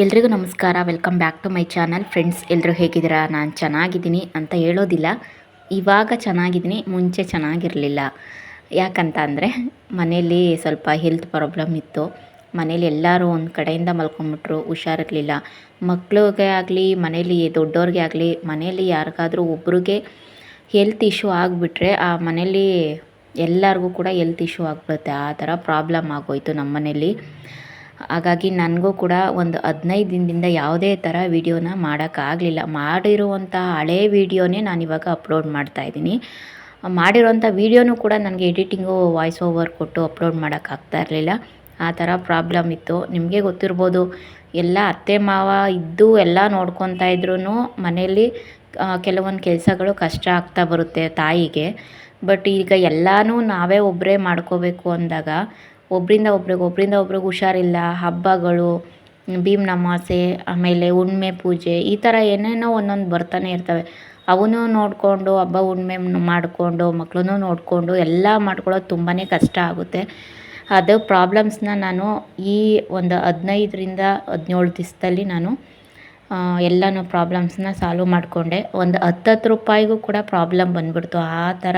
ಎಲ್ರಿಗೂ ನಮಸ್ಕಾರ. Welcome back to my channel friends ಎಲ್ಲರೂ ಹೇಗಿದ್ದೀರಾ? ನಾನು ಚೆನ್ನಾಗಿದ್ದೀನಿ ಅಂತ ಹೇಳೋದಿಲ್ಲ. ಇವಾಗ ಚೆನ್ನಾಗಿದ್ದೀನಿ, ಮುಂಚೆ ಚೆನ್ನಾಗಿರಲಿಲ್ಲ. ಯಾಕಂತ ಅಂದರೆ ಮನೇಲಿ ಸ್ವಲ್ಪ ಹೆಲ್ತ್ ಪ್ರಾಬ್ಲಮ್ ಇತ್ತು. ಮನೇಲಿ ಎಲ್ಲರೂ ಒಂದು ಕಡೆಯಿಂದ ಮಲ್ಕೊಂಬಿಟ್ರು, ಹುಷಾರಿರಲಿಲ್ಲ. ಮಕ್ಳಿಗೆ ಆಗಲಿ, ಮನೇಲಿ ದೊಡ್ಡವ್ರಿಗೆ ಆಗಲಿ, ಮನೇಲಿ ಯಾರಿಗಾದರೂ ಒಬ್ರಿಗೆ ಹೆಲ್ತ್ ಇಶ್ಯೂ ಆಗಿಬಿಟ್ರೆ, ಆ ಮನೇಲಿ ಎಲ್ಲರಿಗೂ ಕೂಡ ಹೆಲ್ತ್ ಇಶ್ಯೂ ಆಗಿಬಿಡುತ್ತೆ. ಆ ಥರ ಪ್ರಾಬ್ಲಮ್ ಆಗೋಯಿತು ನಮ್ಮ ಮನೇಲಿ ಹಾಗಾಗಿ ನನಗೂ ಕೂಡ ಒಂದು ಹದಿನೈದು ದಿನದಿಂದ ಯಾವುದೇ ಥರ ವೀಡಿಯೋನ ಮಾಡೋಕ್ಕಾಗಲಿಲ್ಲ ಮಾಡಿರುವಂಥ ಹಳೇ ವೀಡಿಯೋನೇ ನಾನಿವಾಗ ಅಪ್ಲೋಡ್ ಮಾಡ್ತಾಯಿದ್ದೀನಿ ಮಾಡಿರೋಂಥ ವೀಡಿಯೋನೂ ಕೂಡ ನನಗೆ ಎಡಿಟಿಂಗು, ವಾಯ್ಸ್ ಓವರ್ ಕೊಟ್ಟು ಅಪ್ಲೋಡ್ ಮಾಡೋಕ್ಕಾಗ್ತಾ ಇರಲಿಲ್ಲ. ಆ ಥರ ಪ್ರಾಬ್ಲಮ್ ಇತ್ತು. ನಿಮಗೆ ಗೊತ್ತಿರ್ಬೋದು, ಎಲ್ಲ ಅತ್ತೆ ಮಾವ ಇದ್ದು ಎಲ್ಲ ನೋಡ್ಕೊತಾ ಇದ್ರೂ ಮನೆಯಲ್ಲಿ ಕೆಲವೊಂದು ಕೆಲಸಗಳು ಕಷ್ಟ ಆಗ್ತಾ ಬರುತ್ತೆ ತಾಯಿಗೆ. ಬಟ್ ಈಗ ಎಲ್ಲನೂ ನಾವೇ ಒಬ್ಬರೇ ಮಾಡ್ಕೋಬೇಕು ಅಂದಾಗ ಒಬ್ಬರಿಂದ ಒಬ್ರಿಗೆ ಒಬ್ಬರಿಂದ ಒಬ್ರಿಗೆ ಹುಷಾರಿಲ್ಲ, ಹಬ್ಬಗಳು, ಭೀಮ್ ನಮಾಸೆ, ಆಮೇಲೆ ಹುಣ್ಮೆ ಪೂಜೆ, ಈ ಥರ ಏನೇನೋ ಒಂದೊಂದು ಬರ್ತಾನೆ ಇರ್ತವೆ. ಅವನ್ನೂ ನೋಡಿಕೊಂಡು, ಹಬ್ಬ ಹುಣ್ಮೆ ಮಾಡಿಕೊಂಡು ಮಕ್ಕಳನ್ನೂ ನೋಡಿಕೊಂಡು ಎಲ್ಲ ಮಾಡ್ಕೊಳ್ಳೋದು ತುಂಬಾ ಕಷ್ಟ ಆಗುತ್ತೆ. ಅದು ಪ್ರಾಬ್ಲಮ್ಸ್ನ ನಾನು ಈ ಒಂದು ಹದಿನೈದರಿಂದ ಹದಿನೇಳು ದಿವಸದಲ್ಲಿ ನಾನು ಎಲ್ಲನೂ ಪ್ರಾಬ್ಲಮ್ಸ್ನ ಸಾಲ್ವ್ ಮಾಡಿಕೊಂಡೆ. ಒಂದು ಹತ್ತತ್ತು ರೂಪಾಯಿಗೂ ಕೂಡ ಪ್ರಾಬ್ಲಮ್ ಬಂದ್ಬಿಡ್ತು. ಆ ಥರ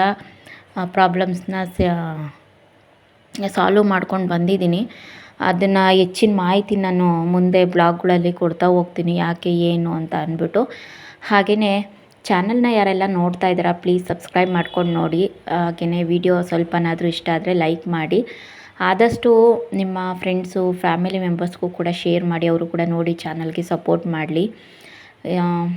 ಪ್ರಾಬ್ಲಮ್ಸ್ನ ಸಾಲ್ವ್ ಮಾಡ್ಕೊಂಡು ಬಂದಿದ್ದೀನಿ. ಅದನ್ನು ಹೆಚ್ಚಿನ ಮಾಹಿತಿ ನಾನು ಮುಂದೆ ಬ್ಲಾಗ್ಗಳಲ್ಲಿ ಕೊಡ್ತಾ ಹೋಗ್ತೀನಿ, ಯಾಕೆ, ಏನು ಅಂತ ಅಂದ್ಬಿಟ್ಟು. ಹಾಗೆಯೇ ಚಾನಲ್ನ ಯಾರೆಲ್ಲ ನೋಡ್ತಾ ಇದ್ದೀರಾ, ಪ್ಲೀಸ್ ಸಬ್ಸ್ಕ್ರೈಬ್ ಮಾಡ್ಕೊಂಡು ನೋಡಿ. ಹಾಗೆಯೇ ವಿಡಿಯೋ ಸ್ವಲ್ಪನಾದರೂ ಇಷ್ಟ ಆದರೆ ಲೈಕ್ ಮಾಡಿ. ಆದಷ್ಟು ನಿಮ್ಮ ಫ್ರೆಂಡ್ಸು, ಫ್ಯಾಮಿಲಿ ಮೆಂಬರ್ಸ್ಗೂ ಕೂಡ ಶೇರ್ ಮಾಡಿ, ಅವರು ಕೂಡ ನೋಡಿ ಚಾನಲ್ಗೆ ಸಪೋರ್ಟ್ ಮಾಡಲಿ.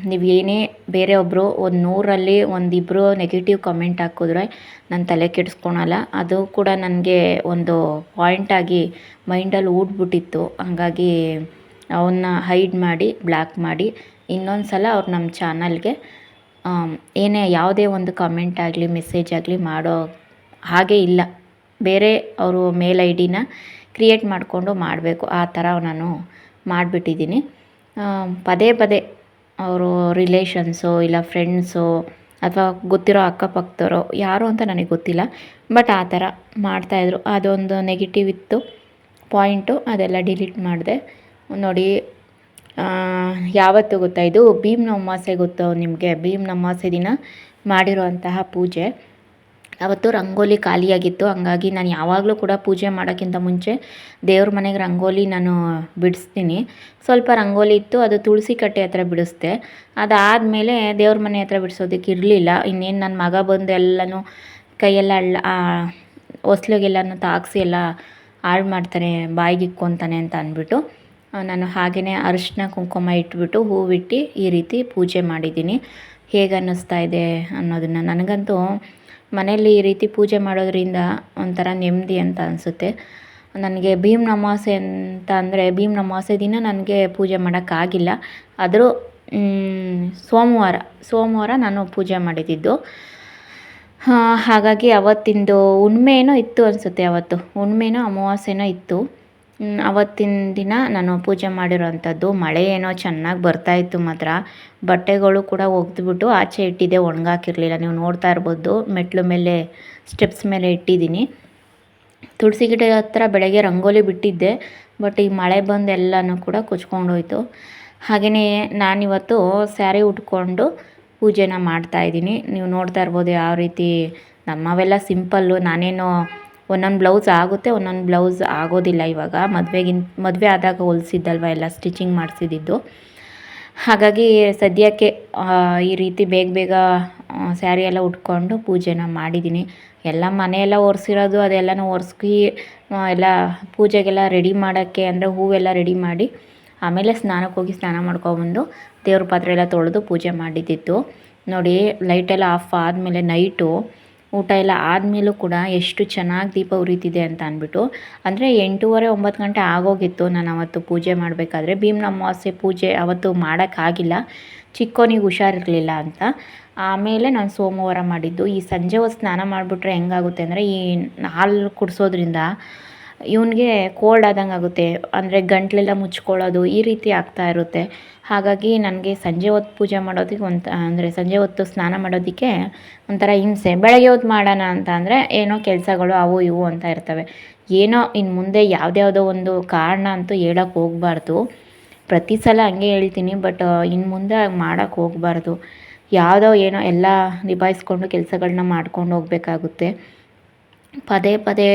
ನೀವು ಏನೇ ಬೇರೆ ಒಬ್ಬರು ಒಂದು ನೂರಲ್ಲಿ ಒಂದಿಬ್ಬರು ನೆಗೆಟಿವ್ ಕಮೆಂಟ್ ಹಾಕಿದ್ರೆ ನಾನು ತಲೆ ಕೆಡಿಸ್ಕೊಳಲ್ಲ. ಅದು ಕೂಡ ನನಗೆ ಒಂದು ಪಾಯಿಂಟಾಗಿ ಮೈಂಡಲ್ಲಿ ಊಡ್ಬಿಟ್ಟಿತ್ತು. ಹಾಗಾಗಿ ಅವನ್ನ ಹೈಡ್ ಮಾಡಿ ಬ್ಲ್ಯಾಕ್ ಮಾಡಿ ಇನ್ನೊಂದು ಸಲ ಅವ್ರು ನಮ್ಮ ಚಾನಲ್ಗೆ ಏನೇ ಯಾವುದೇ ಒಂದು ಕಮೆಂಟ್ ಆಗಲಿ ಮೆಸೇಜ್ ಆಗಲಿ ಮಾಡೋ ಹಾಗೆ ಇಲ್ಲ. ಬೇರೆ ಅವರು ಮೇಲ್ ಐ ಡಿನ ಕ್ರಿಯೇಟ್ ಮಾಡಿಕೊಂಡು ಮಾಡಬೇಕು. ಆ ಥರ ನಾನು ಮಾಡಿಬಿಟ್ಟಿದ್ದೀನಿ. ಪದೇ ಪದೇ ಅವರು ರಿಲೇಷನ್ಸು ಇಲ್ಲ ಫ್ರೆಂಡ್ಸು ಅಥವಾ ಗೊತ್ತಿರೋ ಅಕ್ಕಪಕ್ಕದವ್ರೋ ಯಾರು ಅಂತ ನನಗೆ ಗೊತ್ತಿಲ್ಲ. ಬಟ್ ಆ ಥರ ಮಾಡ್ತಾಯಿದ್ರು ಅದೊಂದು ನೆಗೆಟಿವ್ ಇತ್ತು. ಪಾಯಿಂಟು ಅದೆಲ್ಲ ಡಿಲೀಟ್ ಮಾಡಿದೆ. ನೋಡಿ ಯಾವತ್ತು ಗೊತ್ತಾ? ಇದು ಭೀಮ್ನ ಅಮಾವಾಸ್ಯೆ ಗೊತ್ತು ನಿಮಗೆ? ಭೀಮ್ನ ಅಮಾವಾಸ್ಯೆ ದಿನ ಮಾಡಿರುವಂತಹ ಪೂಜೆ. ಅವತ್ತು ರಂಗೋಲಿ ಖಾಲಿಯಾಗಿತ್ತು. ಹಂಗಾಗಿ ನಾನು ಯಾವಾಗಲೂ ಕೂಡ ಪೂಜೆ ಮಾಡೋಕ್ಕಿಂತ ಮುಂಚೆ ದೇವ್ರ ಮನೆಗೆ ರಂಗೋಲಿ ನಾನು ಬಿಡಿಸ್ತೀನಿ. ಸ್ವಲ್ಪ ರಂಗೋಲಿ ಇತ್ತು, ಅದು ತುಳಸಿ ಕಟ್ಟೆ ಹತ್ರ ಬಿಡಿಸ್ದೆ. ಅದಾದಮೇಲೆ ದೇವ್ರ ಮನೆ ಹತ್ರ ಬಿಡಿಸೋದಕ್ಕೆ ಇರಲಿಲ್ಲ. ಇನ್ನೇನು ನನ್ನ ಮಗ ಬಂದು ಎಲ್ಲನೂ ಕೈಯೆಲ್ಲ ಅಳ್ಳ ಹೊಸ್ಲಿಗೆಲ್ಲನೂ ತಾಗಿಸಿ ಎಲ್ಲ ಹಾಳು ಮಾಡ್ತಾನೆ ಬಾಯಿಗೆ ಇಕ್ಕೊತಾನೆ ಅಂತ ಅಂದ್ಬಿಟ್ಟು ನಾನು ಹಾಗೆಯೇ ಅರಿಶಿನ, ಕುಂಕುಮ ಇಟ್ಬಿಟ್ಟು ಹೂವಿಟ್ಟು ಈ ರೀತಿ ಪೂಜೆ ಮಾಡಿದ್ದೀನಿ. ಹೇಗೆ ಅನ್ನಿಸ್ತಾ ಇದೆ ಅನ್ನೋದನ್ನು ನನಗಂತೂ ಮನೆಯಲ್ಲಿ ಈ ರೀತಿ ಪೂಜೆ ಮಾಡೋದರಿಂದ ಒಂಥರ ನೆಮ್ಮದಿ ಅಂತ ಅನಿಸುತ್ತೆ. ನನಗೆ ಭೀಮ್ ಅಮಾವಾಸ್ಯೆ ಅಂತ ಅಂದರೆ ಭೀಮ್ ಅಮಾವಾಸ್ಯೆ ದಿನ ನನಗೆ ಪೂಜೆ ಮಾಡೋಕ್ಕಾಗಿಲ್ಲ. ಆದರೂ ಸೋಮವಾರ ಸೋಮವಾರ ನಾನು ಪೂಜೆ ಮಾಡಿದ್ದಿದ್ದು ಹಾಗಾಗಿ ಅವತ್ತಿಂದು ಹುಣ್ಮೆನೋ ಇತ್ತು ಅನಿಸುತ್ತೆ ಅವತ್ತು. ಹುಣ್ಮೆನೋ ಅಮಾವಾಸ್ಯೆನೋ ಇತ್ತು. ಅವತ್ತಿನ ದಿನ ನಾನು ಪೂಜೆ ಮಾಡಿರೋವಂಥದ್ದು ಮಳೆ ಏನೋ ಚೆನ್ನಾಗಿ ಬರ್ತಾಯಿತ್ತು ಮಾತ್ರ. ಬಟ್ಟೆಗಳು ಕೂಡ ಒಗೆದ್ಬಿಟ್ಟು ಆಚೆ ಇಟ್ಟಿದ್ದೆ, ಒಣಗಾಕಿರಲಿಲ್ಲ. ನೀವು ನೋಡ್ತಾ ಇರ್ಬೋದು, ಮೆಟ್ಲು ಮೇಲೆ, ಸ್ಟೆಪ್ಸ್ ಮೇಲೆ ಇಟ್ಟಿದ್ದೀನಿ. ತುಳಸಿ ಗಿಡ ಹತ್ರ ಬೆಳಗ್ಗೆ ರಂಗೋಲಿ ಬಿಟ್ಟಿದ್ದೆ, ಬಟ್ ಈ ಮಳೆ ಬಂದು ಎಲ್ಲನೂ ಕೂಡ ಕೊಚ್ಕೊಂಡೋಯ್ತು ಹಾಗೆಯೇ ನಾನಿವತ್ತು ಸ್ಯಾರಿ ಉಟ್ಕೊಂಡು ಪೂಜೆನ ಮಾಡ್ತಾಯಿದ್ದೀನಿ ನೀವು ನೋಡ್ತಾ ಇರ್ಬೋದು ಯಾವ ರೀತಿ ನಮ್ಮವೆಲ್ಲ ಸಿಂಪಲ್ಲು, ನಾನೇನು ಒಂದೊಂದು ಬ್ಲೌಸ್ ಆಗುತ್ತೆ, ಒಂದೊಂದು ಬ್ಲೌಸ್ ಆಗೋದಿಲ್ಲ ಇವಾಗ. ಮದುವೆಗಿನ್, ಮದುವೆ ಆದಾಗ ಹೊಲಿಸಿದ್ದಲ್ವ ಎಲ್ಲ ಸ್ಟಿಚಿಂಗ್ ಮಾಡಿಸಿದ್ದು ಹಾಗಾಗಿ ಸದ್ಯಕ್ಕೆ ಈ ರೀತಿ ಬೇಗ ಬೇಗ ಸ್ಯಾರಿ ಎಲ್ಲ ಉಟ್ಕೊಂಡು ಪೂಜೆನ ಮಾಡಿದ್ದೀನಿ ಎಲ್ಲ ಮನೆಯೆಲ್ಲ ಒರೆಸಿರೋದು, ಅದೆಲ್ಲನೂ ಒರೆಸಿ ಎಲ್ಲ ಪೂಜೆಗೆಲ್ಲ ರೆಡಿ ಮಾಡೋಕ್ಕೆ ಅಂದರೆ ಹೂವೆಲ್ಲ ರೆಡಿ ಮಾಡಿ, ಆಮೇಲೆ ಸ್ನಾನಕ್ಕೆ ಹೋಗಿ ಸ್ನಾನ ಮಾಡ್ಕೊಬಂದು ದೇವ್ರ ಪಾತ್ರೆ ಎಲ್ಲ ತೊಳೆದು ಪೂಜೆ ಮಾಡಿದ್ದಿತ್ತು ನೋಡಿ ಲೈಟೆಲ್ಲ ಆಫ್ ಆದಮೇಲೆ ನೈಟು ಊಟ ಎಲ್ಲ ಆದಮೇಲೂ ಕೂಡ ಎಷ್ಟು ಚೆನ್ನಾಗಿ ದೀಪ ಉರಿತಿದೆ ಅಂತ ಅಂದ್ಬಿಟ್ಟು, ಅಂದರೆ ಎಂಟೂವರೆ ಒಂಬತ್ತು ಗಂಟೆ ಆಗೋಗಿತ್ತು ನಾನು ಅವತ್ತು ಪೂಜೆ ಮಾಡಬೇಕಾದ್ರೆ. ಭೀಮ್ನ ಅಮಾವಾಸ್ಯೆ ಪೂಜೆ ಅವತ್ತು ಮಾಡೋಕ್ಕಾಗಿಲ್ಲ, ಚಿಕ್ಕೋನಿಗೆ ಹುಷಾರಿರಲಿಲ್ಲ ಅಂತ. ಆಮೇಲೆ ನಾನು ಸೋಮವಾರ ಮಾಡಿದ್ದು. ಈ ಸಂಜೆ ಹೊತ್ತು ಸ್ನಾನ ಮಾಡಿಬಿಟ್ರೆ ಹೆಂಗಾಗುತ್ತೆ ಅಂದರೆ ಈ ಹಾಲು ಕುಡಿಸೋದ್ರಿಂದ ಇವನಿಗೆ ಕೋಲ್ಡ್ ಆದಂಗೆ ಆಗುತ್ತೆ. ಅಂದರೆ ಗಂಟಲೆಲ್ಲ ಮುಚ್ಕೊಳ್ಳೋದು ಈ ರೀತಿ ಆಗ್ತಾ ಇರುತ್ತೆ. ಹಾಗಾಗಿ ನನಗೆ ಸಂಜೆ ಹೊತ್ತು ಪೂಜೆ ಮಾಡೋದಕ್ಕೆ ಒಂದು ಅಂದರೆ ಸಂಜೆ ಹೊತ್ತು ಸ್ನಾನ ಮಾಡೋದಕ್ಕೆ ಒಂಥರ ಹಿಂಸೆ. ಬೆಳಗ್ಗೆ ಹೊತ್ತು ಮಾಡೋಣ ಅಂತ ಅಂದರೆ ಏನೋ ಕೆಲಸಗಳು ಅವು ಇವು ಅಂತ ಇರ್ತವೆ. ಏನೋ ಇನ್ನು ಮುಂದೆ ಯಾವುದ್ಯಾವುದೋ ಒಂದು ಕಾರಣ ಅಂತೂ ಹೇಳೋಕ್ಕೆ ಹೋಗ್ಬಾರ್ದು. ಪ್ರತಿ ಸಲ ಹಂಗೆ ಹೇಳ್ತೀನಿ, ಬಟ್ ಇನ್ನು ಮುಂದೆ ಮಾಡೋಕ್ಕೆ ಹೋಗಬಾರ್ದು. ಯಾವುದೋ ಏನೋ ಎಲ್ಲ ನಿಭಾಯಿಸ್ಕೊಂಡು ಕೆಲಸಗಳನ್ನ ಮಾಡ್ಕೊಂಡು ಹೋಗಬೇಕಾಗುತ್ತೆ. ಪದೇ ಪದೇ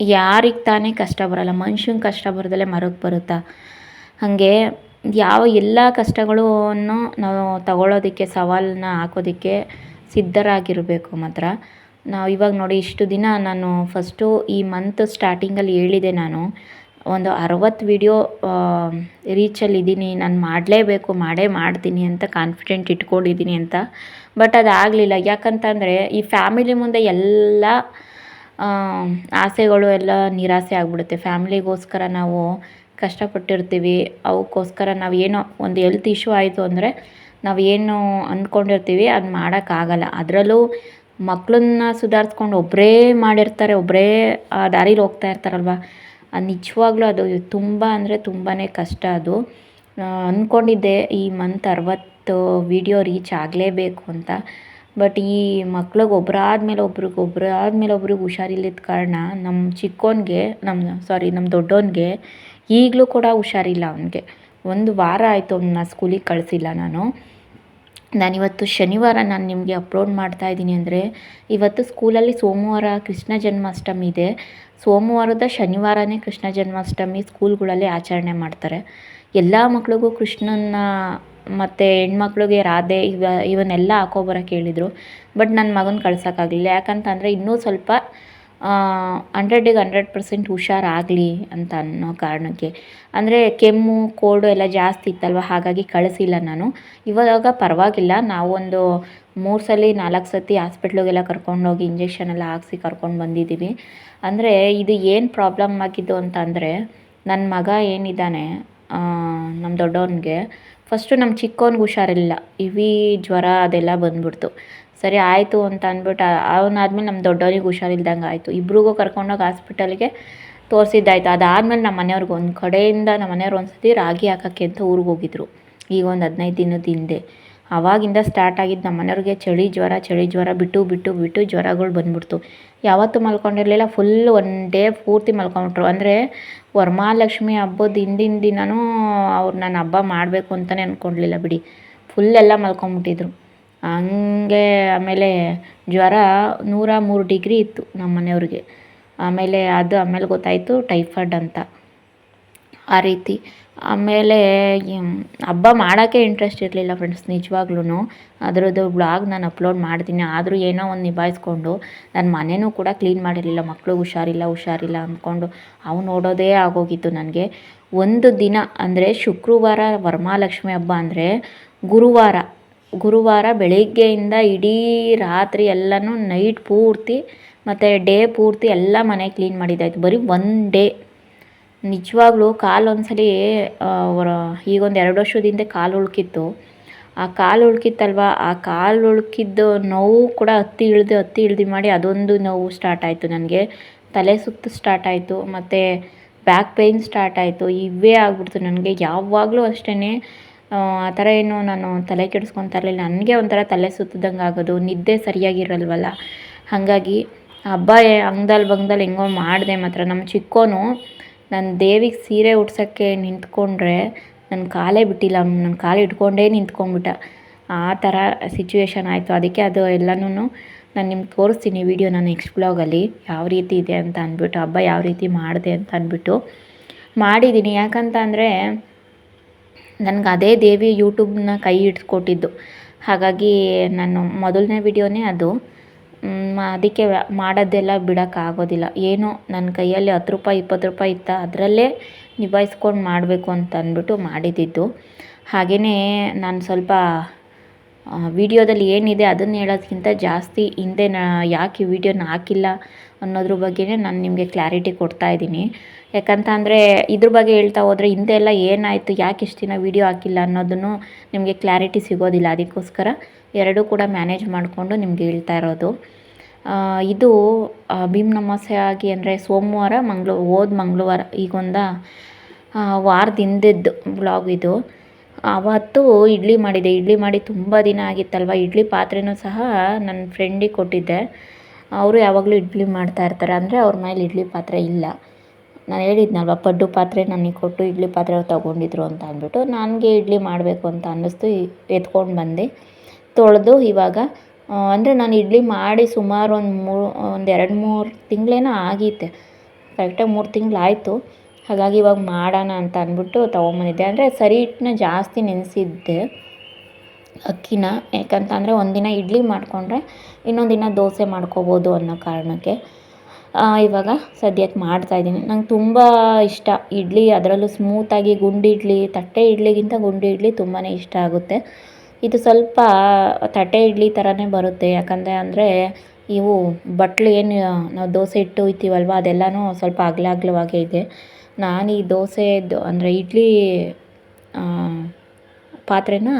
ಯಾರಿಗೆ ತಾನೇ ಕಷ್ಟ ಬರಲ್ಲ ಮನುಷ್ಯಂಗೆ ಕಷ್ಟ ಬರದಲ್ಲೇ ಮರಕ್ಕೆ ಬರುತ್ತಾ? ಹಾಗೆ ಯಾವ ಎಲ್ಲ ಕಷ್ಟಗಳನ್ನು ನಾವು ತಗೊಳ್ಳೋದಕ್ಕೆ ಸವಾಲನ್ನ ಹಾಕೋದಕ್ಕೆ ಸಿದ್ಧರಾಗಿರಬೇಕು ಮಾತ್ರ. ನಾವು ಇವಾಗ ನೋಡಿ ಇಷ್ಟು ದಿನ ನಾನು ಫಸ್ಟು ಈ ಮಂತ್ ಸ್ಟಾರ್ಟಿಂಗಲ್ಲಿ ಹೇಳಿದೆ ನಾನು. ಒಂದು ಅರವತ್ತು ವಿಡಿಯೋ ರೀಚಲ್ಲಿದ್ದೀನಿ ನಾನು ಮಾಡಲೇಬೇಕು, ಮಾಡೇ ಮಾಡ್ತೀನಿ ಅಂತ ಕಾನ್ಫಿಡೆಂಟ್ ಇಟ್ಕೊಂಡಿದ್ದೀನಿ ಅಂತ. ಬಟ್ ಅದು ಆಗಲಿಲ್ಲ. ಯಾಕಂತಂದರೆ ಈ ಫ್ಯಾಮಿಲಿ ಮುಂದೆ ಎಲ್ಲ ಆಸೆಗಳು ಎಲ್ಲ ನಿರಾಸೆ ಆಗಿಬಿಡುತ್ತೆ. ಫ್ಯಾಮ್ಲಿಗೋಸ್ಕರ ನಾವು ಕಷ್ಟಪಟ್ಟಿರ್ತೀವಿ. ಅವಕ್ಕೋಸ್ಕರ ನಾವು ಏನೋ ಒಂದು ಹೆಲ್ತ್ ಇಶ್ಯೂ ಆಯಿತು ಅಂದರೆ ನಾವು ಏನು ಅಂದ್ಕೊಂಡಿರ್ತೀವಿ ಅದು ಮಾಡೋಕ್ಕಾಗಲ್ಲ. ಅದರಲ್ಲೂ ಮಕ್ಕಳನ್ನ ಸುಧಾರಿಸ್ಕೊಂಡು ಒಬ್ಬರೇ ಮಾಡಿರ್ತಾರೆ ಒಬ್ಬರೇ ಆ ದಾರಿಲಿ ಹೋಗ್ತಾ ಇರ್ತಾರಲ್ವ? ಅದು ನಿಜವಾಗ್ಲೂ ಅದು ತುಂಬ ಅಂದರೆ ತುಂಬಾ ಕಷ್ಟ ಅದು. ಅಂದ್ಕೊಂಡಿದ್ದೆ ಈ ಮಂತ್ ಅರವತ್ತು ವೀಡಿಯೋ ರೀಚ್ ಆಗಲೇಬೇಕು ಅಂತ. ಬಟ್ ಈ ಮಕ್ಳಿಗೆ ಒಬ್ಬರಾದ್ಮೇಲೆ ಒಬ್ರಿಗೆ ಒಬ್ಬರಾದ್ಮೇಲೆ ಒಬ್ರಿಗೆ ಹುಷಾರಿಲ್ಲದ ಕಾರಣ ನಮ್ಮ ಚಿಕ್ಕೋನಿಗೆ ನಮ್ಮ ಸಾರಿ ನಮ್ಮ ದೊಡ್ಡವನಿಗೆ ಈಗಲೂ ಕೂಡ ಹುಷಾರಿಲ್ಲ ಅವನಿಗೆ. ಒಂದು ವಾರ ಆಯಿತು ಅವನ್ನ ಸ್ಕೂಲಿಗೆ ಕಳಿಸಿಲ್ಲ ನಾನು. ನಾನಿವತ್ತು ಶನಿವಾರ ನಾನು ನಿಮಗೆ ಅಪ್ಲೋಡ್ ಮಾಡ್ತಾ ಇದ್ದೀನಿ ಅಂದರೆ, ಇವತ್ತು ಸ್ಕೂಲಲ್ಲಿ ಸೋಮವಾರ ಕೃಷ್ಣ ಜನ್ಮಾಷ್ಟಮಿ ಇದೆ. ಸೋಮವಾರದ ಶನಿವಾರನೇ ಕೃಷ್ಣ ಜನ್ಮಾಷ್ಟಮಿ ಸ್ಕೂಲ್ಗಳಲ್ಲಿ ಆಚರಣೆ ಮಾಡ್ತಾರೆ. ಎಲ್ಲ ಮಕ್ಳಿಗೂ ಕೃಷ್ಣನ ಮತ್ತು ಹೆಣ್ಮಕ್ಳಿಗೆ ರಾಧೆ ಇವ, ಇವನ್ನೆಲ್ಲ ಹಾಕೋಬರಕ್ಕೆ ಹೇಳಿದರು ಬಟ್ ನನ್ನ ಮಗನ ಕಳ್ಸೋಕ್ಕಾಗಲಿಲ್ಲ. ಯಾಕಂತಂದರೆ ಇನ್ನೂ ಸ್ವಲ್ಪ ಹಂಡ್ರೆಡಿಗೆ ಹಂಡ್ರೆಡ್ ಪರ್ಸೆಂಟ್ ಹುಷಾರಾಗಲಿ ಅಂತ ಅನ್ನೋ ಕಾರಣಕ್ಕೆ. ಅಂದರೆ ಕೆಮ್ಮು ಕೋಲ್ಡು ಎಲ್ಲ ಜಾಸ್ತಿ ಇತ್ತಲ್ವ? ಹಾಗಾಗಿ ಕಳಿಸಿಲ್ಲ ನಾನು. ಇವಾಗ ಪರವಾಗಿಲ್ಲ. ನಾವೊಂದು ಮೂರು ಸಲ, ನಾಲ್ಕು ಸತಿ ಹಾಸ್ಪಿಟ್ಲಿಗೆಲ್ಲ ಕರ್ಕೊಂಡೋಗಿ ಇಂಜೆಕ್ಷನ್ ಎಲ್ಲ ಹಾಕ್ಸಿ ಕರ್ಕೊಂಡು ಬಂದಿದ್ದೀವಿ. ಅಂದರೆ ಇದು ಏನು ಪ್ರಾಬ್ಲಮ್ ಆಗಿದ್ದು ಅಂತಂದರೆ ನನ್ನ ಮಗ ಏನಿದ್ದಾನೆ ನಮ್ಮ ದೊಡ್ಡವನಿಗೆ ಫಸ್ಟು ನಮ್ಮ ಚಿಕ್ಕವ್ನಿಗೆ ಹುಷಾರಿಲ್ಲ. ಇವಿ ಜ್ವರ ಅದೆಲ್ಲ ಬಂದ್ಬಿಡ್ತು. ಸರಿ, ಆಯಿತು ಅಂತ ಅಂದ್ಬಿಟ್ಟು ಅವನಾದ್ಮೇಲೆ ನಮ್ಮ ದೊಡ್ಡವನಿಗೆ ಹುಷಾರಿಲ್ದಂಗೆ ಆಯಿತು. ಇಬ್ರಿಗೂ ಕರ್ಕೊಂಡೋಗಿ ಹಾಸ್ಪಿಟಲ್ಗೆ ತೋರಿಸಿದ್ದಾಯ್ತು. ಅದಾದಮೇಲೆ ನಮ್ಮ ಮನೆಯವ್ರಿಗೆ ಒಂದು ಕಡೆಯಿಂದ ನಮ್ಮ ಮನೆಯವ್ರು ಒಂದು ಸತಿ ರಾಗಿ ಹಾಕೋಕ್ಕೆ ಅಂತ ಊರಿಗೆ ಹೋಗಿದ್ರು. ಈಗ ಒಂದು ಹದಿನೈದು ದಿನದ ಹಿಂದೆ ಆವಾಗಿಂದ ಸ್ಟಾರ್ಟ್ ಆಗಿದ್ದು ನಮ್ಮ ಮನೆಯವ್ರಿಗೆ ಚಳಿ ಜ್ವರ ಚಳಿ ಜ್ವರ ಬಿಟ್ಟು ಬಿಟ್ಟು ಬಿಟ್ಟು ಜ್ವರಗಳು ಬಂದ್ಬಿಡ್ತು. ಯಾವತ್ತೂ ಮಲ್ಕೊಂಡಿರಲಿಲ್ಲ ಫುಲ್ ಒನ್ ಡೇ ಪೂರ್ತಿ ಮಲ್ಕೊಂಬಿಟ್ರು ಅಂದರೆ ವರಮಹಾಲಕ್ಷ್ಮಿ ಹಬ್ಬದ ಹಿಂದಿನ ದಿನವೂ ಅವ್ರು ನಾನು ಹಬ್ಬ ಮಾಡಬೇಕು ಅಂತಲೇ ಅಂದ್ಕೊಂಡಿಲ್ಲ ಬಿಡಿ. ಫುಲ್ಲೆಲ್ಲ ಮಲ್ಕೊಂಬಿಟ್ಟಿದ್ರು. ಹಂಗೆ ಆಮೇಲೆ ಜ್ವರ ನೂರ ಮೂರು ಡಿಗ್ರಿ ಇತ್ತು ನಮ್ಮ ಮನೆಯವ್ರಿಗೆ ಆಮೇಲೆ ಅದು ಆಮೇಲೆ ಗೊತ್ತಾಯಿತು ಟೈಫಾಯ್ಡ್ ಅಂತ. ಆ ರೀತಿ. ಆಮೇಲೆ ಹಬ್ಬ ಮಾಡೋಕ್ಕೆ ಇಂಟ್ರೆಸ್ಟ್ ಇರಲಿಲ್ಲ ಫ್ರೆಂಡ್ಸ್ ನಿಜವಾಗ್ಲೂ ಅದರದ್ದು ಬ್ಲಾಗ್ ನಾನು ಅಪ್ಲೋಡ್ ಮಾಡ್ತೀನಿ. ಆದರೂ ಏನೋ ಒಂದು ನಿಭಾಯಿಸ್ಕೊಂಡು ನನ್ನ ಮನೆಯೂ ಕೂಡ ಕ್ಲೀನ್ ಮಾಡಿರಲಿಲ್ಲ. ಮಕ್ಕಳು ಹುಷಾರಿಲ್ಲ ಹುಷಾರಿಲ್ಲ ಅಂದ್ಕೊಂಡು ಅವು ನೋಡೋದೇ ಆಗೋಗಿತ್ತು ನನಗೆ. ಒಂದು ದಿನ ಅಂದರೆ ಶುಕ್ರವಾರ ವರಮಹಾಲಕ್ಷ್ಮಿ ಹಬ್ಬ ಅಂದರೆ ಗುರುವಾರ ಗುರುವಾರ ಬೆಳಿಗ್ಗೆಯಿಂದ ಇಡೀ ರಾತ್ರಿ ಎಲ್ಲನೂ ನೈಟ್ ಪೂರ್ತಿ, ಮತ್ತು ಡೇ ಪೂರ್ತಿ ಎಲ್ಲ ಮನೆ ಕ್ಲೀನ್ ಮಾಡಿದ್ದಾಯಿತು. ಬರೀ ಒನ್ ಡೇ ನಿಜವಾಗ್ಲೂ ಕಾಲು ಒಂದ್ಸಲಿ ಈಗೊಂದು ಎರಡು ವರ್ಷದ ಹಿಂದೆ ಕಾಲು ಉಳ್ಕಿತ್ತು. ಆ ಕಾಲು ಉಳ್ಕಿತ್ತಲ್ವ? ಆ ಕಾಲು ಉಳ್ಕಿದ್ದು ನೋವು ಕೂಡ ಹತ್ತಿ ಇಳಿದು ಹತ್ತಿ ಇಳ್ದು ಮಾಡಿ ಅದೊಂದು ನೋವು ಸ್ಟಾರ್ಟ್ ಆಯಿತು ನನಗೆ. ತಲೆ ಸುತ್ತು ಸ್ಟಾರ್ಟ್ ಆಯಿತು, ಮತ್ತು ಬ್ಯಾಕ್ ಪೇಯ್ನ್ ಸ್ಟಾರ್ಟ್ ಆಯಿತು, ಇವೇ ಆಗ್ಬಿಡ್ತು ನನಗೆ. ಯಾವಾಗಲೂ ಅಷ್ಟೇ ಆ ಥರ ಏನು ನಾನು ತಲೆ ಕೆಡಿಸ್ಕೊತಾ ಇರಲಿಲ್ಲ. ನನಗೆ ಒಂಥರ ತಲೆ ಸುತ್ತಿದಂಗೆ ಆಗೋದು, ನಿದ್ದೆ ಸರಿಯಾಗಿರಲ್ವಲ್ಲ. ಹಾಗಾಗಿ ಹಬ್ಬ ಅಂಗ್ದಲ್ಲಿ ಬಂಗ್ದಲ್ಲಿ ಹೆಂಗೋ ಮಾಡಿದೆ ಮಾತ್ರ. ನಮ್ಮ ಚಿಕ್ಕೋನು ನಾನು ದೇವಿಗೆ ಸೀರೆ ಉಡ್ಸೋಕ್ಕೆ ನಿಂತ್ಕೊಂಡ್ರೆ ನನ್ನ ಕಾಲೇ ಬಿಟ್ಟಿಲ್ಲ, ನನ್ನ ಕಾಲು ಇಟ್ಕೊಂಡೇ ನಿಂತ್ಕೊಂಡ್ಬಿಟ್ಟ. ಆ ಥರ ಸಿಚುವೇಶನ್ ಆಯಿತು. ಅದಕ್ಕೆ ಅದು ಎಲ್ಲನೂ ನಾನು ನಿಮ್ಗೆ ತೋರಿಸ್ತೀನಿ ವಿಡಿಯೋ ನಾನು ನೆಕ್ಸ್ಟ್ ಬ್ಲಾಗಲ್ಲಿ ಯಾವ ರೀತಿ ಇದೆ ಅಂತ ಅಂದ್ಬಿಟ್ಟು, ಹಬ್ಬ ಯಾವ ರೀತಿ ಮಾಡಿದೆ ಅಂತ ಅಂದ್ಬಿಟ್ಟು ಮಾಡಿದ್ದೀನಿ. ಯಾಕಂತ ಅಂದರೆ ನನಗೆ ಅದೇ ದೇವಿ ಯೂಟ್ಯೂಬ್ನ ಕೈ ಹಿಡ್ಸ್ಕೊಟ್ಟಿದ್ದು. ಹಾಗಾಗಿ ನಾನು ಮೊದಲನೇ ವಿಡಿಯೋನೇ ಅದು. ಅದಕ್ಕೆ ಮಾಡೋದೆಲ್ಲ ಬಿಡೋಕ್ಕಾಗೋದಿಲ್ಲ. ಏನೋ ನನ್ನ ಕೈಯಲ್ಲಿ ಹತ್ತು ರೂಪಾಯಿ, ಇಪ್ಪತ್ತು ರೂಪಾಯಿ ಇತ್ತ, ಅದರಲ್ಲೇ ನಿಭಾಯಿಸ್ಕೊಂಡು ಮಾಡಬೇಕು ಅಂತ ಅಂದ್ಬಿಟ್ಟು ಮಾಡಿದ್ದಿದ್ದು ಹಾಗೆಯೇ ನಾನು ಸ್ವಲ್ಪ ವಿಡಿಯೋದಲ್ಲಿ ಏನಿದೆ ಅದನ್ನು ಹೇಳೋದಕ್ಕಿಂತ ಜಾಸ್ತಿ ಹಿಂದೆ ನಾ ಯಾಕೆ ಈ ವಿಡಿಯೋನ ಹಾಕಿಲ್ಲ ಅನ್ನೋದ್ರ ಬಗ್ಗೆನೇ ನಾನು ನಿಮಗೆ ಕ್ಲಾರಿಟಿ ಕೊಡ್ತಾ ಇದ್ದೀನಿ. ಯಾಕಂತ ಅಂದರೆ ಇದ್ರ ಬಗ್ಗೆ ಹೇಳ್ತಾ ಹೋದರೆ ಹಿಂದೆ ಎಲ್ಲ ಏನಾಯಿತು, ಯಾಕೆ ಇಷ್ಟು ದಿನ ವೀಡಿಯೋ ಹಾಕಿಲ್ಲ ಅನ್ನೋದನ್ನು ನಿಮಗೆ ಕ್ಲಾರಿಟಿ ಸಿಗೋದಿಲ್ಲ. ಅದಕ್ಕೋಸ್ಕರ ಎರಡೂ ಕೂಡ ಮ್ಯಾನೇಜ್ ಮಾಡಿಕೊಂಡು ನಿಮಗೆ ಹೇಳ್ತಾ ಇರೋದು. ಇದು ಭೀಮ್ ನಮಾಸೆ ಆಗಿ ಅಂದರೆ ಸೋಮವಾರ, ಮಂಗ್ಳ, ಹೋದ ಮಂಗಳವಾರ, ಈಗೊಂದ ವಾರದ ಹಿಂದಿದ್ದು ಬ್ಲಾಗ್ ಇದು. ಆವತ್ತು ಇಡ್ಲಿ ಮಾಡಿದೆ. ಇಡ್ಲಿ ಮಾಡಿ ತುಂಬ ದಿನ ಆಗಿತ್ತಲ್ವ? ಇಡ್ಲಿ ಪಾತ್ರೆನೂ ಸಹ ನನ್ನ ಫ್ರೆಂಡಿಗೆ ಕೊಟ್ಟಿದ್ದೆ. ಅವರು ಯಾವಾಗಲೂ ಇಡ್ಲಿ ಮಾಡ್ತಾ ಇರ್ತಾರೆ. ಅಂದರೆ ಅವ್ರ ಮನೇಲಿ ಇಡ್ಲಿ ಪಾತ್ರೆ ಇಲ್ಲ. ನಾನು ಹೇಳಿದ್ನಲ್ವ, ಪಡ್ಡು ಪಾತ್ರೆ ನನಗೆ ಕೊಟ್ಟು ಇಡ್ಲಿ ಪಾತ್ರೆ ತೊಗೊಂಡಿದ್ರು ಅಂತ ಅಂದ್ಬಿಟ್ಟು, ನನಗೆ ಇಡ್ಲಿ ಮಾಡಬೇಕು ಅಂತ ಅನ್ನಿಸ್ತು. ಎತ್ಕೊಂಡು ಬಂದೆ. ತೊಳೆದು ಇವಾಗ ಅಂದರೆ ನಾನು ಇಡ್ಲಿ ಮಾಡಿ ಸುಮಾರು ಒಂದು ಮೂರು ಒಂದು ಎರಡು ಮೂರು ತಿಂಗಳೇನೋ ಆಗೈತೆ ಕರೆಕ್ಟಾಗಿ ಮೂರು ತಿಂಗಳಾಯಿತು. ಹಾಗಾಗಿ ಇವಾಗ ಮಾಡೋಣ ಅಂತ ಅಂದ್ಬಿಟ್ಟು ತೊಗೊಂಬಂದಿದ್ದೆ. ಅಂದರೆ ಸರಿ ಹಿಟ್ಟನ್ನ ಜಾಸ್ತಿ ನೆನೆಸಿದ್ದೆ. ಅಕ್ಕಿನ, ಯಾಕಂತಂದರೆ ಒಂದಿನ ಇಡ್ಲಿ ಮಾಡಿಕೊಂಡ್ರೆ ಇನ್ನೊಂದು ದಿನ ದೋಸೆ ಮಾಡ್ಕೋಬೋದು ಅನ್ನೋ ಕಾರಣಕ್ಕೆ. ಇವಾಗ ಸದ್ಯಕ್ಕೆ ಮಾಡ್ತಾಯಿದ್ದೀನಿ ನಂಗೆ ತುಂಬ ಇಷ್ಟ. ಇಡ್ಲಿ ಅದರಲ್ಲೂ ಸ್ಮೂತಾಗಿ ಗುಂಡಿ ಇಡ್ಲಿ, ತಟ್ಟೆ ಇಡ್ಲಿಗಿಂತ ಗುಂಡಿ ಇಡ್ಲಿ ತುಂಬಾ ಇಷ್ಟ ಆಗುತ್ತೆ. ಇದು ಸ್ವಲ್ಪ ತಟ್ಟೆ ಇಡ್ಲಿ ಥರನೇ ಬರುತ್ತೆ. ಯಾಕಂದರೆ ಅಂದರೆ ಇವು ಬಟ್ಲು ಏನು, ನಾವು ದೋಸೆ ಇಟ್ಟು ಇತ್ತೀವಲ್ವ ಅದೆಲ್ಲನೂ ಸ್ವಲ್ಪ ಅಗಲ ಇದೆ. ನಾನು ಈ ದೋಸೆದು ಅಂದರೆ ಇಡ್ಲಿ ಪಾತ್ರೆನ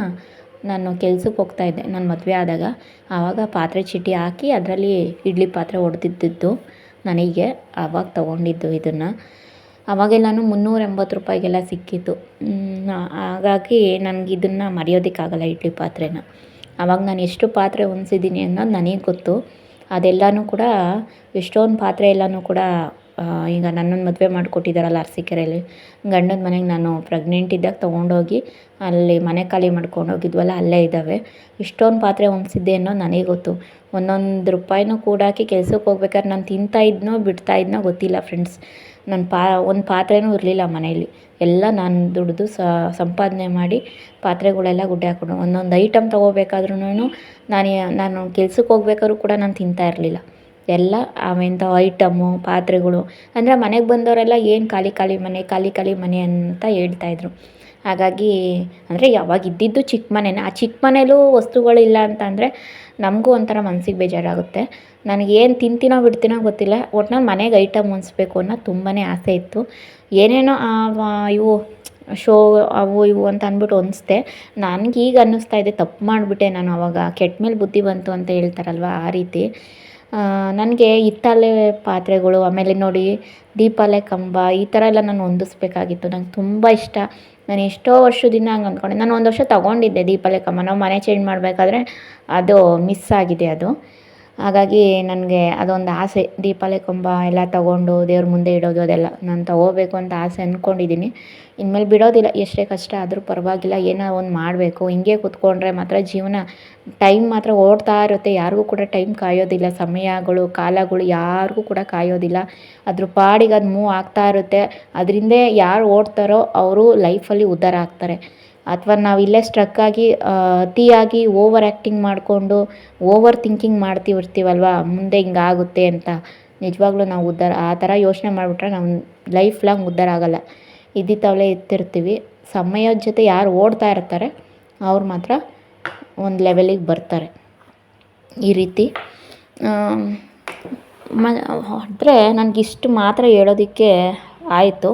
ನಾನು ಕೆಲ್ಸಕ್ಕೆ ಹೋಗ್ತಾಯಿದ್ದೆ ನಾನು ಮದುವೆ ಆದಾಗ ಆವಾಗ ಪಾತ್ರೆ ಚೀಟಿ ಹಾಕಿ ಅದರಲ್ಲಿ ಇಡ್ಲಿ ಪಾತ್ರೆ ಒಡೆದಿದ್ದಿತ್ತು ನನಗೆ. ಆವಾಗ ತೊಗೊಂಡಿದ್ದು ಇದನ್ನು. ಅವಾಗೆಲ್ಲನೂ ಮುನ್ನೂರ ಎಂಬತ್ತು ರೂಪಾಯಿಗೆಲ್ಲ ಸಿಕ್ಕಿತ್ತು. ಹಾಗಾಗಿ ನನಗೆ ಇದನ್ನು ಮರೆಯೋದಕ್ಕಾಗಲ್ಲ ಇಡ್ಲಿ ಪಾತ್ರೆನ. ಆವಾಗ ನಾನು ಎಷ್ಟು ಪಾತ್ರೆ ಹೊಂದ್ಸಿದ್ದೀನಿ ಅನ್ನೋದು ನನಗೆ ಗೊತ್ತು. ಅದೆಲ್ಲನೂ ಕೂಡ ಎಷ್ಟೊಂದು ಪಾತ್ರೆ ಎಲ್ಲನೂ ಕೂಡ ಈಗ ನನ್ನನ್ನು ಮದುವೆ ಮಾಡಿಕೊಟ್ಟಿದ್ದಾರಲ್ಲ ಅರಸೀಕೆರೆಯಲ್ಲಿ ಗಂಡನ ಮನೆಗೆ ನಾನು ಪ್ರೆಗ್ನೆಂಟ್ ಇದ್ದಾಗ ತೊಗೊಂಡೋಗಿ ಅಲ್ಲಿ ಮನೆ ಖಾಲಿ ಮಾಡ್ಕೊಂಡು ಹೋಗಿದ್ವಲ್ಲ, ಅಲ್ಲೇ ಇದ್ದಾವೆ. ಇಷ್ಟೊಂದು ಪಾತ್ರೆ ಹೊಂದ್ಸಿದ್ದೆ ಅನ್ನೋ ನನಗೆ ಗೊತ್ತು. ಒಂದೊಂದು ರೂಪಾಯಿನೂ ಕೂಡಾಕಿ ಕೆಲ್ಸಕ್ಕೆ ಹೋಗ್ಬೇಕಾದ್ರೆ ನಾನು ತಿಂತಾ ಇದ್ನೋ ಬಿಡ್ತಾ ಇದ್ನೋ ಗೊತ್ತಿಲ್ಲ ಫ್ರೆಂಡ್ಸ್ ನನ್ನ ಪಾ, ಒಂದು ಪಾತ್ರೆನೂ ಇರಲಿಲ್ಲ ಮನೆಯಲ್ಲಿ. ಎಲ್ಲ ನಾನು ದುಡಿದು ಸಂಪಾದನೆ ಮಾಡಿ ಪಾತ್ರೆಗಳೆಲ್ಲ ಗುಡ್ಡೆ ಹಾಕೊಂಡು ಒಂದೊಂದು ಐಟಮ್ ತೊಗೋಬೇಕಾದ್ರೂ ನಾನು ನಾನು ಕೆಲ್ಸಕ್ಕೆ ಹೋಗ್ಬೇಕಾದ್ರೂ ಕೂಡ ನಾನು ತಿಂತಾ ಇರಲಿಲ್ಲ. ಎಲ್ಲ ಅವೆಂಥ ಐಟಮ್ಮು ಪಾತ್ರೆಗಳು. ಅಂದರೆ ಮನೆಗೆ ಬಂದವರೆಲ್ಲ ಏನು ಖಾಲಿ ಖಾಲಿ ಮನೆ, ಖಾಲಿ ಖಾಲಿ ಮನೆ ಅಂತ ಹೇಳ್ತಾಯಿದ್ರು ಹಾಗಾಗಿ ಅಂದರೆ ಯಾವಾಗ ಇದ್ದಿದ್ದು ಚಿಕ್ಕ ಮನೆನೇ. ಆ ಚಿಕ್ಕ ಮನೇಲೂ ವಸ್ತುಗಳಿಲ್ಲ ಅಂತಂದರೆ ನಮಗೂ ಒಂಥರ ಮನ್ಸಿಗೆ ಬೇಜಾರಾಗುತ್ತೆ. ನನಗೆ ಏನು ತಿಂತೀನೋ ಬಿಡ್ತೀನೋ ಗೊತ್ತಿಲ್ಲ. ಒಟ್ನಲ್ಲಿ ಮನೆಗೆ ಐಟಮ್ ಹೊಂದಿಸ್ಬೇಕು ಅನ್ನೋ ತುಂಬಾ ಆಸೆ ಇತ್ತು. ಏನೇನೋ ಇವು ಶೋ ಅವು ಇವು ಅಂತ ಅಂದ್ಬಿಟ್ಟು ಹೊಂದಿಸ್ದೆ ನನಗೀಗ ಅನ್ನಿಸ್ತಾ ಇದೆ. ತಪ್ಪು ಮಾಡಿಬಿಟ್ಟೆ ನಾನು ಅವಾಗ. ಕೆಟ್ಟ ಮೇಲೆ ಬುದ್ಧಿ ಬಂತು ಅಂತ ಹೇಳ್ತಾರಲ್ವ ಆ ರೀತಿ. ನನಗೆ ಹಿತ್ತಾಳೆ ಪಾತ್ರೆಗಳು, ಆಮೇಲೆ ನೋಡಿ ದೀಪಾಲೆ ಕಂಬ, ಈ ಥರ ಎಲ್ಲ ನಾನು ಹೊಂದಿಸ್ಬೇಕಾಗಿತ್ತು. ನಂಗೆ ತುಂಬ ಇಷ್ಟ. ನಾನು ಎಷ್ಟೋ ವರ್ಷದಿಂದ ಹಂಗೆ ಅಂದ್ಕೊಂಡೆ. ನಾನು ಒಂದು ವರ್ಷ ತೊಗೊಂಡಿದ್ದೆ ದೀಪಾಲೆ ಕಂಬ. ನಾವು ಮನೆ ಚೇಂಜ್ ಮಾಡಬೇಕಾದ್ರೆ ಅದು ಮಿಸ್ ಆಗಿದೆ ಅದು. ಹಾಗಾಗಿ ನನಗೆ ಅದೊಂದು ಆಸೆ. ದೀಪಾಲೆ ಕಂಬ ಎಲ್ಲ ತಗೊಂಡು ದೇವ್ರ ಮುಂದೆ ಇಡೋದು ಅದೆಲ್ಲ ನಾನು ತಗೋಬೇಕು ಅಂತ ಆಸೆ ಅಂದ್ಕೊಂಡಿದ್ದೀನಿ ಇನ್ಮೇಲೆ ಬಿಡೋದಿಲ್ಲ. ಎಷ್ಟೇ ಕಷ್ಟ ಆದರೂ ಪರವಾಗಿಲ್ಲ. ಏನೋ ಒಂದು ಮಾಡಬೇಕು. ಹಿಂಗೆ ಕೂತ್ಕೊಂಡ್ರೆ ಮಾತ್ರ ಜೀವನ ಟೈಮ್ ಮಾತ್ರ ಓಡ್ತಾ ಇರುತ್ತೆ. ಯಾರಿಗೂ ಕೂಡ ಟೈಮ್ ಕಾಯೋದಿಲ್ಲ. ಸಮಯಗಳು, ಕಾಲಗಳು ಯಾರಿಗೂ ಕೂಡ ಕಾಯೋದಿಲ್ಲ. ಅದ್ರ ಪಾಡಿಗೆ ಅದು ಮೂವ್ ಆಗ್ತಾ ಇರುತ್ತೆ. ಅದರಿಂದೇ ಯಾರು ಓಡ್ತಾರೋ ಅವರು ಲೈಫಲ್ಲಿ ಉದ್ಧಾರ ಆಗ್ತಾರೆ. ಅಥವಾ ನಾವು ಇಲ್ಲೇ ಸ್ಟ್ರಕ್ ಆಗಿ ಅತಿಯಾಗಿ ಓವರ್ ಆ್ಯಕ್ಟಿಂಗ್ ಮಾಡಿಕೊಂಡು ಓವರ್ ಥಿಂಕಿಂಗ್ ಮಾಡ್ತಿರ್ತೀವಲ್ವ? ಮುಂದೆ ಹಿಂಗಾಗುತ್ತೆ ಅಂತ. ನಿಜವಾಗ್ಲೂ ನಾವು ಉದ್ಧಾರ ಆ ಥರ ಯೋಚನೆ ಮಾಡಿಬಿಟ್ರೆ ನಾವು ಲೈಫ್ ಲಾಂಗ್ ಉದ್ಧಾರ ಆಗೋಲ್ಲ. ಇದ್ದಿತ್ತವಲೇ ಇರ್ತಿರ್ತೀವಿ. ಸಮಯದ ಜೊತೆ ಯಾರು ಓಡ್ತಾ ಇರ್ತಾರೆ, ಅವ್ರು ಮಾತ್ರ ಒಂದು ಲೆವೆಲಿಗೆ ಬರ್ತಾರೆ. ಈ ರೀತಿ ಮ, ಆದರೆ ನನಗಿಷ್ಟು ಮಾತ್ರ ಹೇಳೋದಕ್ಕೆ ಆಯಿತು.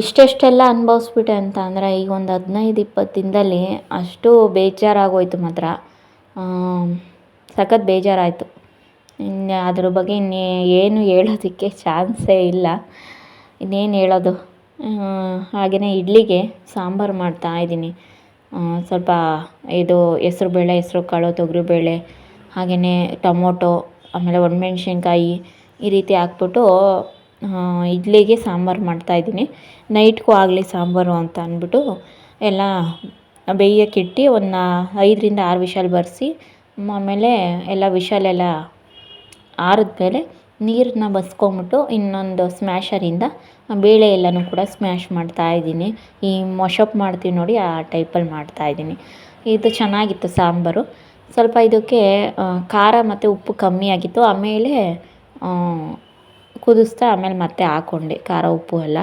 ಎಷ್ಟೆಷ್ಟೆಲ್ಲ ಅನುಭವಿಸ್ಬಿಟ್ಟೆ ಅಂತ ಅಂದರೆ ಈಗ ಒಂದು ಹದಿನೈದು ಇಪ್ಪತ್ತು ದಿನದಲ್ಲಿ ಅಷ್ಟು ಬೇಜಾರಾಗೋಯ್ತು ಮಾತ್ರ. ಸಖತ್ ಬೇಜಾರಾಯಿತು. ಇನ್ನು ಅದ್ರ ಬಗ್ಗೆ ಇನ್ನು ಏನು ಹೇಳೋದಕ್ಕೆ ಚಾನ್ಸೇ ಇಲ್ಲ. ಇನ್ನೇನು ಹೇಳೋದು? ಹಾಗೆಯೇ ಇಡ್ಲಿಗೆ ಸಾಂಬಾರು ಮಾಡ್ತಾಯಿದ್ದೀನಿ ಸ್ವಲ್ಪ ಇದು ಹೆಸರು ಬೇಳೆ, ಹೆಸರು ಕಾಳು, ತೊಗರಿ ತೊಗರಿಬೇಳೆ ಹಾಗೆಯೇ ಟೊಮೊಟೊ, ಆಮೇಲೆ ಒಣಮೆಣ್ಸಿನ್ಕಾಯಿ ಈ ರೀತಿ ಹಾಕ್ಬಿಟ್ಟು ಇಡ್ಲಿಗೆ ಸಾಂಬಾರು ಮಾಡ್ತಾಯಿದ್ದೀನಿ ನೈಟ್ಗೂ ಆಗಲಿ ಸಾಂಬಾರು ಅಂತ ಅಂದ್ಬಿಟ್ಟು ಎಲ್ಲ ಬೇಯೋಕ್ಕಿಟ್ಟು ಒಂದು ಐದರಿಂದ ಆರು ವಿಶಲ್ ಬರೆಸಿ, ಆಮೇಲೆ ಎಲ್ಲ ವಿಶಲೆಲ್ಲ ಆರಿದ್ಮೇಲೆ ನೀರನ್ನ ಬಸ್ಕೊಂಬಿಟ್ಟು ಇನ್ನೊಂದು ಸ್ಮ್ಯಾಷರಿಂದ ಬೇಳೆ ಎಲ್ಲನೂ ಕೂಡ ಸ್ಮ್ಯಾಶ್ ಮಾಡ್ತಾಯಿದ್ದೀನಿ ಈ ಮೊಶಪ್ ಮಾಡ್ತೀವಿ ನೋಡಿ, ಆ ಟೈಪಲ್ಲಿ ಮಾಡ್ತಾಯಿದ್ದೀನಿ ಇದು ಚೆನ್ನಾಗಿತ್ತು ಸಾಂಬಾರು. ಸ್ವಲ್ಪ ಇದಕ್ಕೆ ಖಾರ ಮತ್ತು ಉಪ್ಪು ಕಮ್ಮಿ ಆಗಿತ್ತು. ಆಮೇಲೆ ಕುದಿಸ್ತಾ ಆಮೇಲೆ ಮತ್ತೆ ಹಾಕ್ಕೊಂಡೆ ಖಾರ, ಉಪ್ಪು ಎಲ್ಲ.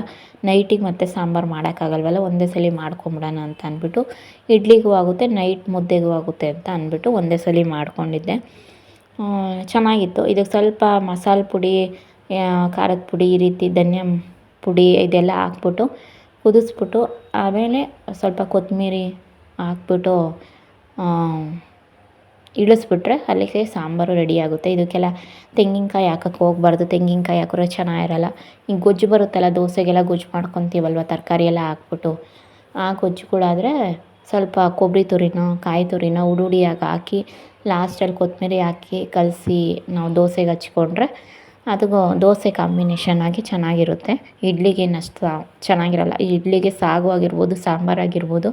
ನೈಟಿಗೆ ಮತ್ತೆ ಸಾಂಬಾರು ಮಾಡೋಕ್ಕಾಗಲ್ವಲ್ಲ, ಒಂದೇ ಸಲ ಮಾಡ್ಕೊಂಬಿಡೋಣ ಅಂತ ಅಂದ್ಬಿಟ್ಟು, ಇಡ್ಲಿಗೂ ಆಗುತ್ತೆ ನೈಟ್ ಮುದ್ದೆಗೂ ಆಗುತ್ತೆ ಅಂತ ಅಂದ್ಬಿಟ್ಟು ಒಂದೇ ಸಲ ಮಾಡ್ಕೊಂಡಿದ್ದೆ. ಚೆನ್ನಾಗಿತ್ತು. ಇದಕ್ಕೆ ಸ್ವಲ್ಪ ಮಸಾಲೆ ಪುಡಿ ಖಾರದ ಪುಡಿ, ಈ ರೀತಿ ಧನ್ಯ ಪುಡಿ ಇದೆಲ್ಲ ಹಾಕ್ಬಿಟ್ಟು ಕುದಿಸ್ಬಿಟ್ಟು, ಆಮೇಲೆ ಸ್ವಲ್ಪ ಕೊತ್ತಂಬರಿ ಹಾಕ್ಬಿಟ್ಟು ಇಳಿಸ್ಬಿಟ್ರೆ ಅಲ್ಲಿಗೆ ಸಾಂಬಾರು ರೆಡಿ ಆಗುತ್ತೆ. ಇದಕ್ಕೆಲ್ಲ ತೆಂಗಿನಕಾಯಿ ಹಾಕಕ್ಕೆ ಹೋಗ್ಬಾರ್ದು. ತೆಂಗಿನಕಾಯಿ ಹಾಕಿದ್ರೆ ಚೆನ್ನಾಗಿರಲ್ಲ. ಈಗ ಗೊಜ್ಜು ಬರುತ್ತಲ್ಲ, ದೋಸೆಗೆಲ್ಲ ಗೊಜ್ಜು ಮಾಡ್ಕೊತೀವಲ್ವ, ತರಕಾರಿ ಎಲ್ಲ ಹಾಕ್ಬಿಟ್ಟು. ಆ ಗೊಜ್ಜುಗಳಾದರೆ ಸ್ವಲ್ಪ ಕೊಬ್ಬರಿ ತುರಿನೋ, ಕಾಯಿ ತುರಿನೋ ಉಡುಡಿಯಾಗಿ ಹಾಕಿ ಲಾಸ್ಟಲ್ಲಿ ಕೊತ್ತಂಬರಿ ಹಾಕಿ ಕಲಸಿ ನಾವು ದೋಸೆಗೆ ಹಚ್ಕೊಂಡ್ರೆ ಅದು ದೋಸೆ ಕಾಂಬಿನೇಷನ್ ಆಗಿ ಚೆನ್ನಾಗಿರುತ್ತೆ. ಇಡ್ಲಿಗೆ ಅಷ್ಟು ಚೆನ್ನಾಗಿರಲ್ಲ. ಇಡ್ಲಿಗೆ ಸಾಗು ಆಗಿರ್ಬೋದು ಸಾಂಬಾರಾಗಿರ್ಬೋದು,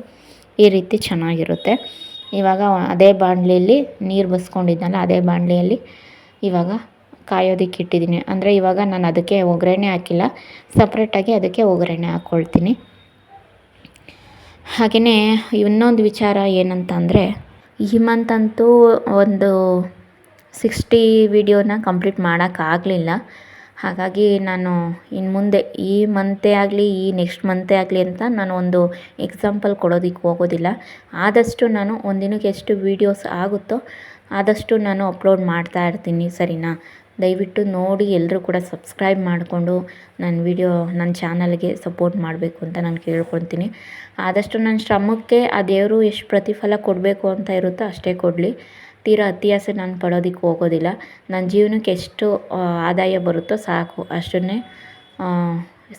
ಈ ರೀತಿ ಚೆನ್ನಾಗಿರುತ್ತೆ. ಇವಾಗ ಅದೇ ಬಾಣಲಿಯಲ್ಲಿ ನೀರು ಬಸ್ಕೊಂಡಿದ್ನಲ್ಲ, ಅದೇ ಬಾಣಲಿಯಲ್ಲಿ ಇವಾಗ ಕಾಯೋದಕ್ಕೆ ಇಟ್ಟಿದ್ದೀನಿ. ಅಂದರೆ ಇವಾಗ ನಾನು ಅದಕ್ಕೆ ಒಗ್ಗರಣೆ ಹಾಕಿಲ್ಲ. ಸಪ್ರೇಟಾಗಿ ಅದಕ್ಕೆ ಒಗ್ಗರಣೆ ಹಾಕ್ಕೊಳ್ತೀನಿ ಹಾಗೆಯೇ ಇನ್ನೊಂದು ವಿಚಾರ ಏನಂತಂದರೆ ಈ ಮಂತ್ ಅಂತೂ ಒಂದು ಸಿಕ್ಸ್ಟಿ ವಿಡಿಯೋನ ಕಂಪ್ಲೀಟ್ ಮಾಡೋಕ್ಕಾಗಲಿಲ್ಲ ಹಾಗಾಗಿ ನಾನು ಇನ್ನು ಮುಂದೆ ಈ ಮಂತೇ ಆಗಲಿ, ಈ ನೆಕ್ಸ್ಟ್ ಮಂತೇ ಆಗಲಿ ಅಂತ ನಾನು ಒಂದು ಎಕ್ಸಾಂಪಲ್ ಕೊಡೋದಕ್ಕೆ ಹೋಗೋದಿಲ್ಲ. ಆದಷ್ಟು ನಾನು ಒಂದಿನಕ್ಕೆ ಎಷ್ಟು ವೀಡಿಯೋಸ್ ಆಗುತ್ತೋ ಆದಷ್ಟು ನಾನು ಅಪ್ಲೋಡ್ ಮಾಡ್ತಾ ಇರ್ತೀನಿ, ಸರಿನಾ? ದಯವಿಟ್ಟು ನೋಡಿ ಎಲ್ಲರೂ ಕೂಡ ಸಬ್ಸ್ಕ್ರೈಬ್ ಮಾಡಿಕೊಂಡು ನನ್ನ ವಿಡಿಯೋ ನನ್ನ ಚಾನಲ್ಗೆ ಸಪೋರ್ಟ್ ಮಾಡಬೇಕು ಅಂತ ನಾನು ಕೇಳ್ಕೊತೀನಿ ಆದಷ್ಟು ನನ್ನ ಶ್ರಮಕ್ಕೆ ಆ ದೇವರು ಎಷ್ಟು ಪ್ರತಿಫಲ ಕೊಡಬೇಕು ಅಂತ ಇರುತ್ತೋ ಅಷ್ಟೇ ಕೊಡಲಿ. ತೀರಾ ಅತಿಯಾಸೆ ನಾನು ಪಡೋದಕ್ಕೆ ಹೋಗೋದಿಲ್ಲ. ನನ್ನ ಜೀವನಕ್ಕೆ ಎಷ್ಟು ಆದಾಯ ಬರುತ್ತೋ ಸಾಕು. ಅಷ್ಟನ್ನೇ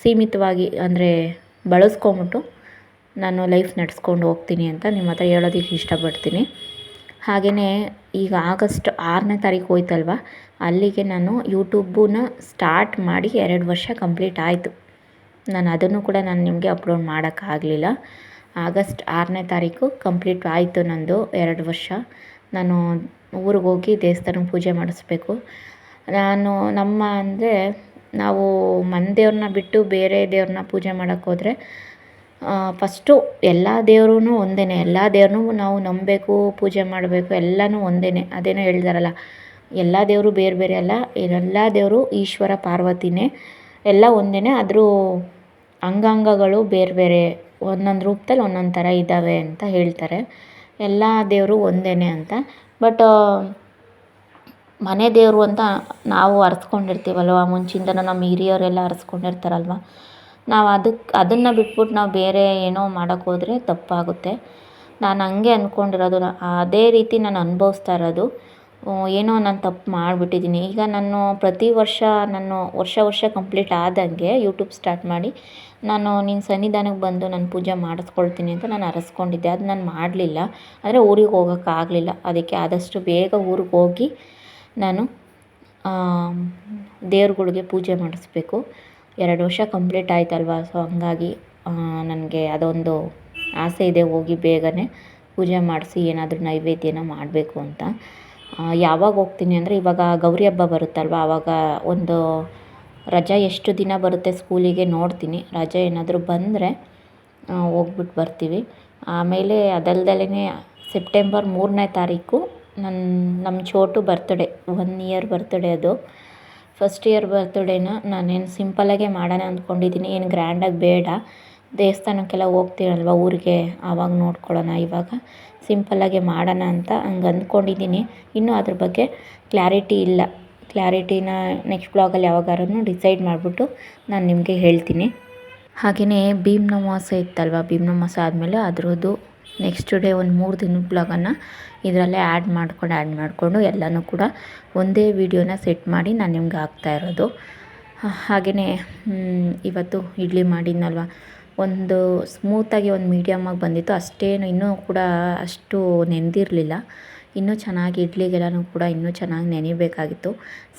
ಸೀಮಿತವಾಗಿ ಅಂದರೆ ಬಳಸ್ಕೊಂಬಿಟ್ಟು ನಾನು ಲೈಫ್ ನಡೆಸ್ಕೊಂಡು ಹೋಗ್ತೀನಿ ಅಂತ ನಿಮ್ಮ ಹತ್ರ ಹೇಳೋದಕ್ಕೆ ಇಷ್ಟಪಡ್ತೀನಿ. ಹಾಗೆಯೇ ಈಗ ಆಗಸ್ಟ್ ಆರನೇ ತಾರೀಕು ಹೋಯ್ತಲ್ವ? ಅಲ್ಲಿಗೆ ನಾನು ಯೂಟ್ಯೂಬನ್ನ ಸ್ಟಾರ್ಟ್ ಮಾಡಿ ಎರಡು ವರ್ಷ ಕಂಪ್ಲೀಟ್ ಆಯಿತು. ನಾನು ಅದನ್ನು ಕೂಡ ನಾನು ನಿಮಗೆ ಅಪ್ಲೋಡ್ ಮಾಡೋಕ್ಕಾಗಲಿಲ್ಲ ಆಗಸ್ಟ್ ಆರನೇ ತಾರೀಕು ಕಂಪ್ಲೀಟ್ ಆಯಿತು ನಂದು ಎರಡು ವರ್ಷ. ನಾನು ಊರಿಗೆ ಹೋಗಿ ದೇವಸ್ಥಾನಕ್ಕೆ ಪೂಜೆ ಮಾಡಿಸ್ಬೇಕು. ನಾನು ನಮ್ಮ ಅಂದರೆ ನಾವು ಮನೆ ದೇವ್ರನ್ನ ಬಿಟ್ಟು ಬೇರೆ ದೇವ್ರನ್ನ ಪೂಜೆ ಮಾಡೋಕ್ಕೆ ಹೋದರೆ ಫಸ್ಟು ಎಲ್ಲ ದೇವ್ರೂ ಒಂದೇ ಎಲ್ಲ ದೇವ್ರನ್ನೂ ನಾವು ನಂಬಬೇಕು, ಪೂಜೆ ಮಾಡಬೇಕು, ಎಲ್ಲನೂ ಒಂದೇ ಅದೇನೋ ಹೇಳ್ತಾರಲ್ಲ ಎಲ್ಲ ದೇವರು ಬೇರೆ ಬೇರೆ ಅಲ್ಲ, ಎಲ್ಲ ದೇವರು ಈಶ್ವರ ಪಾರ್ವತಿನೇ. ಎಲ್ಲ ಒಂದೇ ಆದರೂ ಅಂಗಾಂಗಗಳು ಬೇರೆ ಬೇರೆ. ಒಂದೊಂದು ರೂಪದಲ್ಲಿ ಒಂದೊಂದು ಥರ ಇದ್ದಾವೆ ಅಂತ ಹೇಳ್ತಾರೆ. ಎಲ್ಲ ದೇವರು ಒಂದೇ ಅಂತ. ಬಟ್ ಮನೆ ದೇವರು ಅಂತ ನಾವು ಅರ್ಸ್ಕೊಂಡಿರ್ತೀವಲ್ವ? ಮುಂಚಿಂದನೂ ನಮ್ಮ ಹಿರಿಯವರೆಲ್ಲ ಅರ್ಸ್ಕೊಂಡಿರ್ತಾರಲ್ವ? ನಾವು ಅದಕ್ಕೆ ಅದನ್ನು ಬಿಟ್ಬಿಟ್ಟು ನಾವು ಬೇರೆ ಏನೋ ಮಾಡೋಕ್ಕೆ ಹೋದರೆ ತಪ್ಪಾಗುತ್ತೆ. ನಾನು ಹಂಗೆ ಅಂದ್ಕೊಂಡಿರೋದು ಅದೇ ರೀತಿ ನಾನು ಅನುಭವಿಸ್ತಾ ಇರೋದು. ಏನೋ ನಾನು ತಪ್ಪು ಮಾಡಿಬಿಟ್ಟಿದ್ದೀನಿ. ಈಗ ನಾನು ಪ್ರತಿ ವರ್ಷ, ನಾನು ವರ್ಷ ವರ್ಷ ಕಂಪ್ಲೀಟ್ ಆದಂಗೆ ಯೂಟ್ಯೂಬ್ ಸ್ಟಾರ್ಟ್ ಮಾಡಿ ನಾನು ನಿನ್ನ ಸನ್ನಿಧಾನಕ್ಕೆ ಬಂದು ನಾನು ಪೂಜೆ ಮಾಡಿಸ್ಕೊಳ್ತೀನಿ ಅಂತ ನಾನು ಅರಸ್ಕೊಂಡಿದ್ದೆ. ಅದು ನಾನು ಮಾಡಲಿಲ್ಲ. ಆದರೆ ಊರಿಗೆ ಹೋಗೋಕ್ಕಾಗಲಿಲ್ಲ ಅದಕ್ಕೆ ಆದಷ್ಟು ಬೇಗ ಊರಿಗೆ ಹೋಗಿ ನಾನು ದೇವ್ರುಗಳಿಗೆ ಪೂಜೆ ಮಾಡಿಸ್ಬೇಕು. ಎರಡು ವರ್ಷ ಕಂಪ್ಲೀಟ್ ಆಯ್ತಲ್ವಾ? ಸೊ ಹಂಗಾಗಿ ನನಗೆ ಅದೊಂದು ಆಸೆ ಇದೆ. ಹೋಗಿ ಬೇಗನೆ ಪೂಜೆ ಮಾಡಿಸಿ ಏನಾದರೂ ನೈವೇದ್ಯನ ಮಾಡಬೇಕು ಅಂತ. ಯಾವಾಗ ಹೋಗ್ತೀನಿ ಅಂದರೆ ಇವಾಗ ಗೌರಿ ಹಬ್ಬ ಬರುತ್ತಲ್ವ? ಆವಾಗ ಒಂದು ರಜೆ ಎಷ್ಟು ದಿನ ಬರುತ್ತೆ ಸ್ಕೂಲಿಗೆ ನೋಡ್ತೀನಿ. ರಜೆ ಏನಾದರೂ ಬಂದರೆ ಹೋಗ್ಬಿಟ್ಟು ಬರ್ತೀವಿ. ಆಮೇಲೆ ಅದಲ್ದಲೇ ಸೆಪ್ಟೆಂಬರ್ ಮೂರನೇ ತಾರೀಕು ನನ್ನ ನಮ್ಮ Chotu birthday, one year birthday ಅದು. ಫಸ್ಟ್ ಇಯರ್ ಬರ್ತಡೇನ ನಾನೇನು ಸಿಂಪಲ್ಲಾಗೆ ಮಾಡೋಣ ಅಂದ್ಕೊಂಡಿದ್ದೀನಿ ಏನು ಗ್ರ್ಯಾಂಡಾಗಿ ಬೇಡ. ದೇವಸ್ಥಾನಕ್ಕೆಲ್ಲ ಹೋಗ್ತೀವಲ್ವ ಊರಿಗೆ? ಆವಾಗ ನೋಡ್ಕೊಳ್ಳೋಣ ಇವಾಗ. ಸಿಂಪಲ್ಲಾಗೆ ಮಾಡೋಣ ಅಂತ ಹಂಗೆ ಅಂದ್ಕೊಂಡಿದ್ದೀನಿ ಇನ್ನೂ ಅದ್ರ ಬಗ್ಗೆ ಕ್ಲಾರಿಟಿ ಇಲ್ಲ. ಕ್ಲಾರಿಟಿನ ನೆಕ್ಸ್ಟ್ ಬ್ಲಾಗಲ್ಲಿ ಯಾವಾಗಾರೂ ಡಿಸೈಡ್ ಮಾಡಿಬಿಟ್ಟು ನಾನು ನಿಮಗೆ ಹೇಳ್ತೀನಿ. ಹಾಗೆಯೇ ಭೀಮ್ನ ಅಮಾವಾಸ್ಯೆ ಇತ್ತಲ್ವ? ಭೀಮ್ನ ಅಮಾವಾಸ್ಯೆ ಆದಮೇಲೆ ಅದರದ್ದು ನೆಕ್ಸ್ಟ್ ಡೇ ಒಂದು ಮೂರು ದಿನದ ಬ್ಲಾಗನ್ನು ಇದರಲ್ಲೇ ಆ್ಯಡ್ ಮಾಡ್ಕೊಂಡು ಆ್ಯಡ್ ಮಾಡಿಕೊಂಡು ಎಲ್ಲನೂ ಕೂಡ ಒಂದೇ ವಿಡಿಯೋನ ಸೆಟ್ ಮಾಡಿ ನಾನು ನಿಮ್ಗೆ ಹಾಕ್ತಾ ಇರೋದು. ಹಾಗೆಯೇ ಇವತ್ತು ಇಡ್ಲಿ ಮಾಡಿದ್ನಲ್ವ? ಒಂದು ಸ್ಮೂತಾಗಿ ಒಂದು ಮೀಡಿಯಮ್ಮಾಗಿ ಬಂದಿತ್ತು. ಅಷ್ಟೇನು ಇನ್ನೂ ಕೂಡ ಅಷ್ಟು ನೆಂದಿರಲಿಲ್ಲ. ಇನ್ನೂ ಚೆನ್ನಾಗಿ ಇಡ್ಲಿಗೆಲ್ಲನೂ ಕೂಡ ಇನ್ನೂ ಚೆನ್ನಾಗಿ ನೆನಿಬೇಕಾಗಿತ್ತು.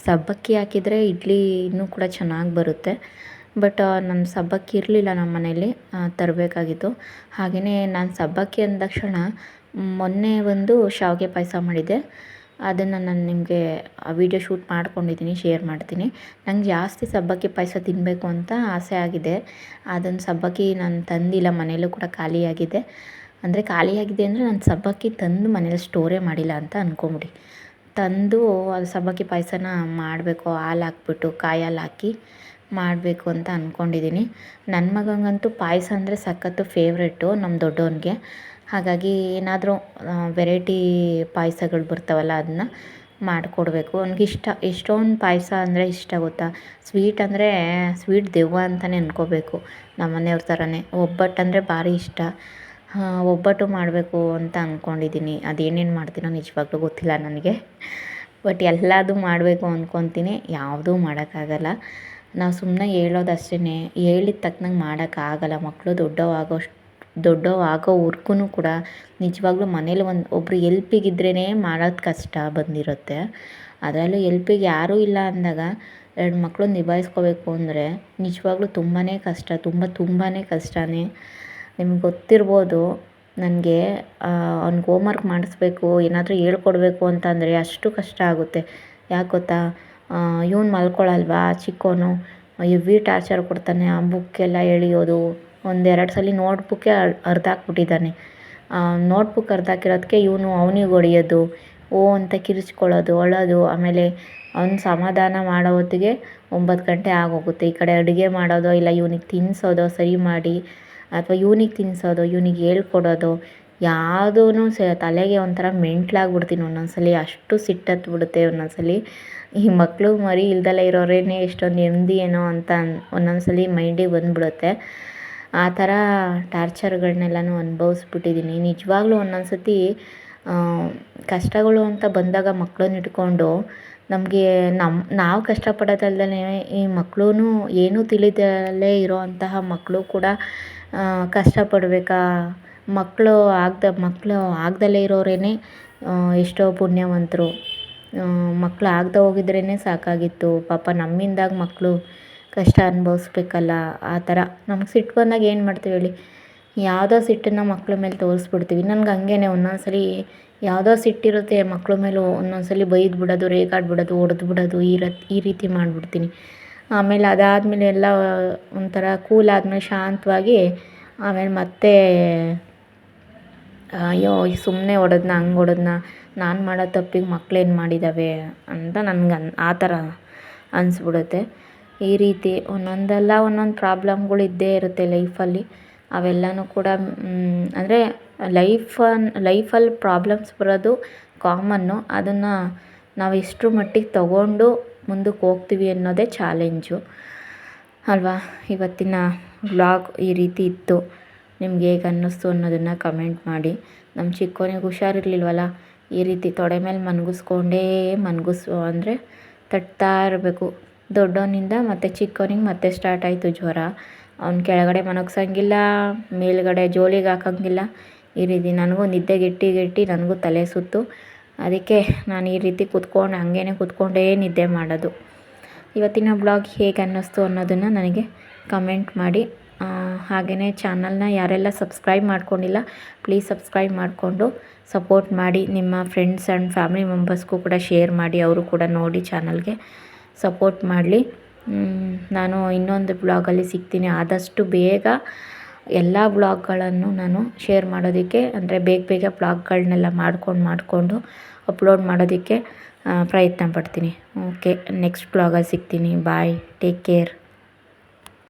ಸಬ್ಬಕ್ಕಿ ಹಾಕಿದರೆ ಇಡ್ಲಿ ಇನ್ನೂ ಕೂಡ ಚೆನ್ನಾಗಿ ಬರುತ್ತೆ. ಬಟ್ ನನ್ನ ಸಬ್ಬಕ್ಕಿ ಇರಲಿಲ್ಲ ನಮ್ಮ ಮನೇಲಿ ತರಬೇಕಾಗಿತ್ತು. ಹಾಗೆಯೇ ನಾನು ಸಬ್ಬಕ್ಕಿ ಅಂದ ತಕ್ಷಣ ಮೊನ್ನೆ ಒಂದು ಶಾವಿಗೆ ಪಾಯಸ ಮಾಡಿದ್ದೆ. ಅದನ್ನು ನಾನು ನಿಮಗೆ ವಿಡಿಯೋ ಶೂಟ್ ಮಾಡ್ಕೊಂಡಿದ್ದೀನಿ, ಶೇರ್ ಮಾಡ್ತೀನಿ. ನಂಗೆ ಜಾಸ್ತಿ ಸಬ್ಬಕ್ಕಿ ಪಾಯಸ ತಿನ್ನಬೇಕು ಅಂತ ಆಸೆ ಆಗಿದೆ. ಅದನ್ನು ಸಬ್ಬಕ್ಕಿ ನಾನು ತಂದಿಲ್ಲ, ಮನೆಯಲ್ಲೂ ಕೂಡ ಖಾಲಿಯಾಗಿದೆ. ಅಂದರೆ ಖಾಲಿಯಾಗಿದೆ ಅಂದರೆ ನಾನು ಸಬ್ಬಕ್ಕಿ ತಂದು ಮನೇಲಿ ಸ್ಟೋರೇ ಮಾಡಿಲ್ಲ ಅಂತ ಅಂದ್ಕೊಂಬಿಡಿ ತಂದು ಅದು ಸಬ್ಬಕ್ಕಿ ಪಾಯಸನ ಮಾಡಬೇಕು, ಹಾಲು ಹಾಕ್ಬಿಟ್ಟು ಕಾಯಲ್ಲಿ ಹಾಕಿ ಮಾಡಬೇಕು ಅಂತ ಅಂದ್ಕೊಂಡಿದ್ದೀನಿ ನನ್ನ ಮಗಂಗಂತೂ ಪಾಯಸ ಅಂದರೆ ಸಖತ್ತು ಫೇವ್ರೆಟ್ಟು ನಮ್ಮ ದೊಡ್ಡವನಿಗೆ. ಹಾಗಾಗಿ ಏನಾದರೂ ವೆರೈಟಿ ಪಾಯಸಗಳು ಬರ್ತಾವಲ್ಲ ಅದನ್ನ ಮಾಡಿಕೊಡ್ಬೇಕು. ಅವ್ನಿಗಿಷ್ಟ ಎಷ್ಟೊಂದು ಪಾಯಸ ಅಂದರೆ ಇಷ್ಟ ಗೊತ್ತಾ? ಸ್ವೀಟ್ ಅಂದರೆ ಸ್ವೀಟ್ ದೆವ್ವ ಅಂತಲೇ ಅಂದ್ಕೋಬೇಕು ನಮ್ಮ ಮನೆಯವ್ರ ಥರನೇ ಒಬ್ಬಟ್ಟು ಅಂದರೆ ಭಾರಿ ಇಷ್ಟ. ಒಬ್ಬಟ್ಟು ಮಾಡಬೇಕು ಅಂತ ಅಂದ್ಕೊಂಡಿದ್ದೀನಿ ಅದೇನೇನು ಮಾಡ್ತೀನೋ ನಿಜವಾಗ್ಲೂ ಗೊತ್ತಿಲ್ಲ ನನಗೆ. ಬಟ್ ಎಲ್ಲದೂ ಮಾಡಬೇಕು ಅಂದ್ಕೊತೀನಿ ಯಾವುದೂ ಮಾಡೋಕ್ಕಾಗಲ್ಲ. ನಾವು ಸುಮ್ಮನೆ ಹೇಳೋದಷ್ಟೇ ಹೇಳಿದ ತಕ್ಕನಂಗೆ ಮಾಡೋಕ್ಕಾಗಲ್ಲ. ಮಕ್ಕಳು ದೊಡ್ಡವಾಗೋಷ್ಟು ದೊಡ್ಡವಾಗೋವರ್ಗೂ ಕೂಡ ನಿಜವಾಗ್ಲೂ ಮನೇಲಿ ಒಂದು ಒಬ್ಬರು ಎಲ್ಪಿಗಿದ್ರೇ ಮಾಡೋದು ಕಷ್ಟ ಬಂದಿರುತ್ತೆ. ಅದರಲ್ಲೂ ಎಲ್ಪಿಗೆ ಯಾರೂ ಇಲ್ಲ ಅಂದಾಗ ಎರಡು ಮಕ್ಕಳು ನಿಭಾಯಿಸ್ಕೋಬೇಕು ಅಂದರೆ ನಿಜವಾಗ್ಲೂ ತುಂಬಾ ಕಷ್ಟ. ತುಂಬ ತುಂಬಾ ಕಷ್ಟನೇ. ನಿಮ್ಗೆ ಗೊತ್ತಿರ್ಬೋದು, ನನಗೆ ಅವ್ನಿಗೆ ಹೋಮ್ವರ್ಕ್ ಮಾಡಿಸ್ಬೇಕು, ಏನಾದರೂ ಹೇಳ್ಕೊಡ್ಬೇಕು ಅಂತಂದರೆ ಅಷ್ಟು ಕಷ್ಟ ಆಗುತ್ತೆ. ಯಾಕೆ ಗೊತ್ತಾ? ಇವ್ನು ಮಲ್ಕೊಳಲ್ವಾ ಚಿಕ್ಕವನು ಹೆವಿ ಟಾರ್ಚರ್ ಕೊಡ್ತಾನೆ, ಆ ಬುಕ್ಕೆಲ್ಲ ಎಳೆಯೋದು. ಒಂದೆರಡು ಸಲ ನೋಟ್ ಹರ್ದು ಹಾಕ್ಬಿಟ್ಟಿದ್ದಾನೆ ನೋಟ್ ಬುಕ್ ಹಾಕಿರೋದಕ್ಕೆ ಇವನು ಅವನಿಗೆ ಹೊಡೆಯೋದು. ಓ, ಅಂತ ಕಿರಿಚ್ಕೊಳ್ಳೋದು, ಅಳೋದು. ಆಮೇಲೆ ಅವ್ನು ಸಮಾಧಾನ ಮಾಡೋ ಹೊತ್ತಿಗೆ ಒಂಬತ್ತು ಗಂಟೆ ಆಗೋಗುತ್ತೆ. ಈ ಕಡೆ ಅಡುಗೆ ಮಾಡೋದೋ ಇಲ್ಲ ಇವನಿಗೆ ತಿನ್ನಿಸೋದೋ ಸರಿ ಮಾಡಿ ಅಥವಾ ಇವ್ನಿಗೆ ತಿನ್ನಿಸೋದು ಇವ್ನಿಗೆ ಹೇಳ್ಕೊಡೋದು ಯಾವುದೂ ಸ ತಲೆಗೆ ಒಂಥರ ಮೆಂಟ್ಲಾಗ್ಬಿಡ್ತೀನಿ ಒಂದೊಂದು ಸಲ ಅಷ್ಟು ಸಿಟ್ಟು ಬಿಡುತ್ತೆ ಒಂದೊಂದು ಸಲ ಈ ಮಕ್ಕಳು ಮರಿ ಇಲ್ದಲೇ ಇರೋರೇನೆ ಎಷ್ಟೊಂದು ನೆಮ್ಮದಿ ಏನೋ ಅಂತ ಒಂದೊಂದ್ಸಲಿ ಸಲ ಮೈಂಡಿಗೆ ಬಂದುಬಿಡುತ್ತೆ. ಆ ಥರ ಟಾರ್ಚರ್ಗಳನ್ನೆಲ್ಲನೂ ಅನುಭವಿಸ್ಬಿಟ್ಟಿದ್ದೀನಿ ನಿಜವಾಗ್ಲೂ ಒಂದೊಂದು ಸತಿ ಕಷ್ಟಗಳು ಅಂತ ಬಂದಾಗ ಮಕ್ಕಳನ್ನ ಇಟ್ಕೊಂಡು, ನಮಗೆ ನಮ್ಮ ನಾವು ಕಷ್ಟಪಡೋದಲ್ದೇ ಈ ಮಕ್ಕಳೂ ಏನೂ ತಿಳಿದಲ್ಲೇ ಇರೋ ಅಂತಹ ಮಕ್ಕಳು ಕೂಡ ಕಷ್ಟಪಡಬೇಕಾ? ಮಕ್ಕಳು ಆಗದ ಮಕ್ಕಳು ಆಗದಲೇ ಇರೋರೇ ಎಷ್ಟೋ ಪುಣ್ಯವಂತರು. ಮಕ್ಕಳು ಆಗದೆ ಹೋಗಿದ್ರೇ ಸಾಕಾಗಿತ್ತು. ಪಾಪ ನಮ್ಮಿಂದಾಗಿ ಮಕ್ಕಳು ಕಷ್ಟ ಅನುಭವಿಸ್ಬೇಕಲ್ಲ, ಆ ಥರ. ನಮ್ಗೆ ಸಿಟ್ಟು ಬಂದಾಗ ಏನು ಮಾಡ್ತೀವಿ ಹೇಳಿ? ಯಾವುದೋ ಸಿಟ್ಟನ್ನು ಮಕ್ಳ ಮೇಲೆ ತೋರಿಸ್ಬಿಡ್ತೀವಿ. ನನ್ಗೆ ಹಂಗೇನೆ ಒಂದೊಂದು ಸಲ ಯಾವುದೋ ಸಿಟ್ಟಿರುತ್ತೆ ಮಕ್ಳ ಮೇಲೆ ಒಂದೊಂದು ಸಲ ಬೈದು ಬಿಡೋದು ರೇಗಾಡ್ಬಿಡೋದು ಹೊಡೆದ್ಬಿಡೋದು ಈ ರ ಈ ರೀತಿ ಮಾಡಿಬಿಡ್ತೀನಿ. ಆಮೇಲೆ ಅದಾದಮೇಲೆ ಎಲ್ಲ ಒಂಥರ ಕೂಲ್ ಆದಮೇಲೆ ಶಾಂತವಾಗಿ ಆಮೇಲೆ ಮತ್ತೆ ಅಯ್ಯೋ ಸುಮ್ಮನೆ ಹೊಡೆದ್ನ ಹಂಗೆ ಹೊಡೆದ್ನ ನಾನು ಮಾಡೋ ತಪ್ಪಿಗೆ ಮಕ್ಳೇನು ಮಾಡಿದ್ದಾವೆ ಅಂತ ನನ್ಗೆ ಅನ್, ಆ ಥರ ಅನಿಸ್ಬಿಡುತ್ತೆ. ಈ ರೀತಿ ಒಂದೊಂದಲ್ಲ ಒಂದೊಂದು ಪ್ರಾಬ್ಲಮ್ಗಳು ಇದ್ದೇ ಇರುತ್ತೆ ಲೈಫಲ್ಲಿ. ಅವೆಲ್ಲನೂ ಕೂಡ ಅಂದರೆ ಲೈಫನ್ ಲೈಫಲ್ಲಿ ಪ್ರಾಬ್ಲಮ್ಸ್ ಬರೋದು ಕಾಮನ್ನು. ಅದನ್ನು ನಾವು ಎಷ್ಟರ ಮಟ್ಟಿಗೆ ತಗೊಂಡು ಮುಂದಕ್ಕೆ ಹೋಗ್ತೀವಿ ಅನ್ನೋದೇ ಚಾಲೆಂಜು. ಅಲ್ವಾ? ಇವತ್ತಿನ ವ್ಲಾಗ್ ಈ ರೀತಿ ಇತ್ತು. ನಿಮ್ಗೆ ಹೇಗೆ ಅನ್ನಿಸ್ತು ಅನ್ನೋದನ್ನು ಕಮೆಂಟ್ ಮಾಡಿ. ನಮ್ಮ ಚಿಕ್ಕವನಿಗೆ ಹುಷಾರಿರ್ಲಿಲ್ವಲ್ಲ? ಈ ರೀತಿ ತೊಡೆ ಮೇಲೆ ಮನ್ಗಿಸ್ಕೊಂಡೇ ಮನ್ಗಿಸು ಅಂದರೆ ತಟ್ತಾ ಇರಬೇಕು. ದೊಡ್ಡವನಿಂದ ಮತ್ತು ಚಿಕ್ಕವನಿಗೆ ಮತ್ತೆ ಸ್ಟಾರ್ಟ್ ಆಯಿತು ಜ್ವರ. ಅವ್ನು ಕೆಳಗಡೆ ಮನಗ್ಸಂಗಿಲ್ಲ, ಮೇಲುಗಡೆ ಜೋಲಿಗೆ ಹಾಕಂಗಿಲ್ಲ. ಈ ರೀತಿ ನನಗೂ ನಿದ್ದೆ ಗೆಟ್ಟಿ ಗೆಟ್ಟಿ ನನಗೂ ತಲೆ ಸುತ್ತು. ಅದಕ್ಕೆ ನಾನು ಈ ರೀತಿ ಕೂತ್ಕೊಂಡು ಹಂಗೇ ಕೂತ್ಕೊಂಡೇ ನಿದ್ದೆ ಮಾಡೋದು. ಇವತ್ತಿನ ಬ್ಲಾಗ್ ಹೇಗೆ ಅನ್ನಿಸ್ತು ಅನ್ನೋದನ್ನು ನನಗೆ ಕಮೆಂಟ್ ಮಾಡಿ. ಹಾಗೆಯೇ ಚಾನಲ್ನ ಯಾರೆಲ್ಲ ಸಬ್ಸ್ಕ್ರೈಬ್ ಮಾಡ್ಕೊಂಡಿಲ್ಲ, ಪ್ಲೀಸ್ ಸಬ್ಸ್ಕ್ರೈಬ್ ಮಾಡಿಕೊಂಡು ಸಪೋರ್ಟ್ ಮಾಡಿ. ನಿಮ್ಮ ಫ್ರೆಂಡ್ಸ್ ಆ್ಯಂಡ್ ಫ್ಯಾಮಿಲಿ ಮೆಂಬರ್ಸ್ಗೂ ಕೂಡ ಶೇರ್ ಮಾಡಿ, ಅವರು ಕೂಡ ನೋಡಿ ಚಾನಲ್ಗೆ ಸಪೋರ್ಟ್ ಮಾಡಲಿ. ನಾನು ಇನ್ನೊಂದು ಬ್ಲಾಗಲ್ಲಿ ಸಿಗ್ತೀನಿ. ಆದಷ್ಟು ಬೇಗ ಎಲ್ಲ ಬ್ಲಾಗ್ಗಳನ್ನು ನಾನು ಶೇರ್ ಮಾಡೋದಕ್ಕೆ, ಅಂದರೆ ಬೇಗ ಬೇಗ ಬ್ಲಾಗ್ಗಳನ್ನೆಲ್ಲ ಮಾಡ್ಕೊಂಡು ಮಾಡಿಕೊಂಡು ಅಪ್ಲೋಡ್ ಮಾಡೋದಕ್ಕೆ ಪ್ರಯತ್ನ ಪಡ್ತೀನಿ. ಓಕೆ, ನೆಕ್ಸ್ಟ್ ಬ್ಲಾಗಲ್ಲಿ ಸಿಗ್ತೀನಿ. Bye, take care.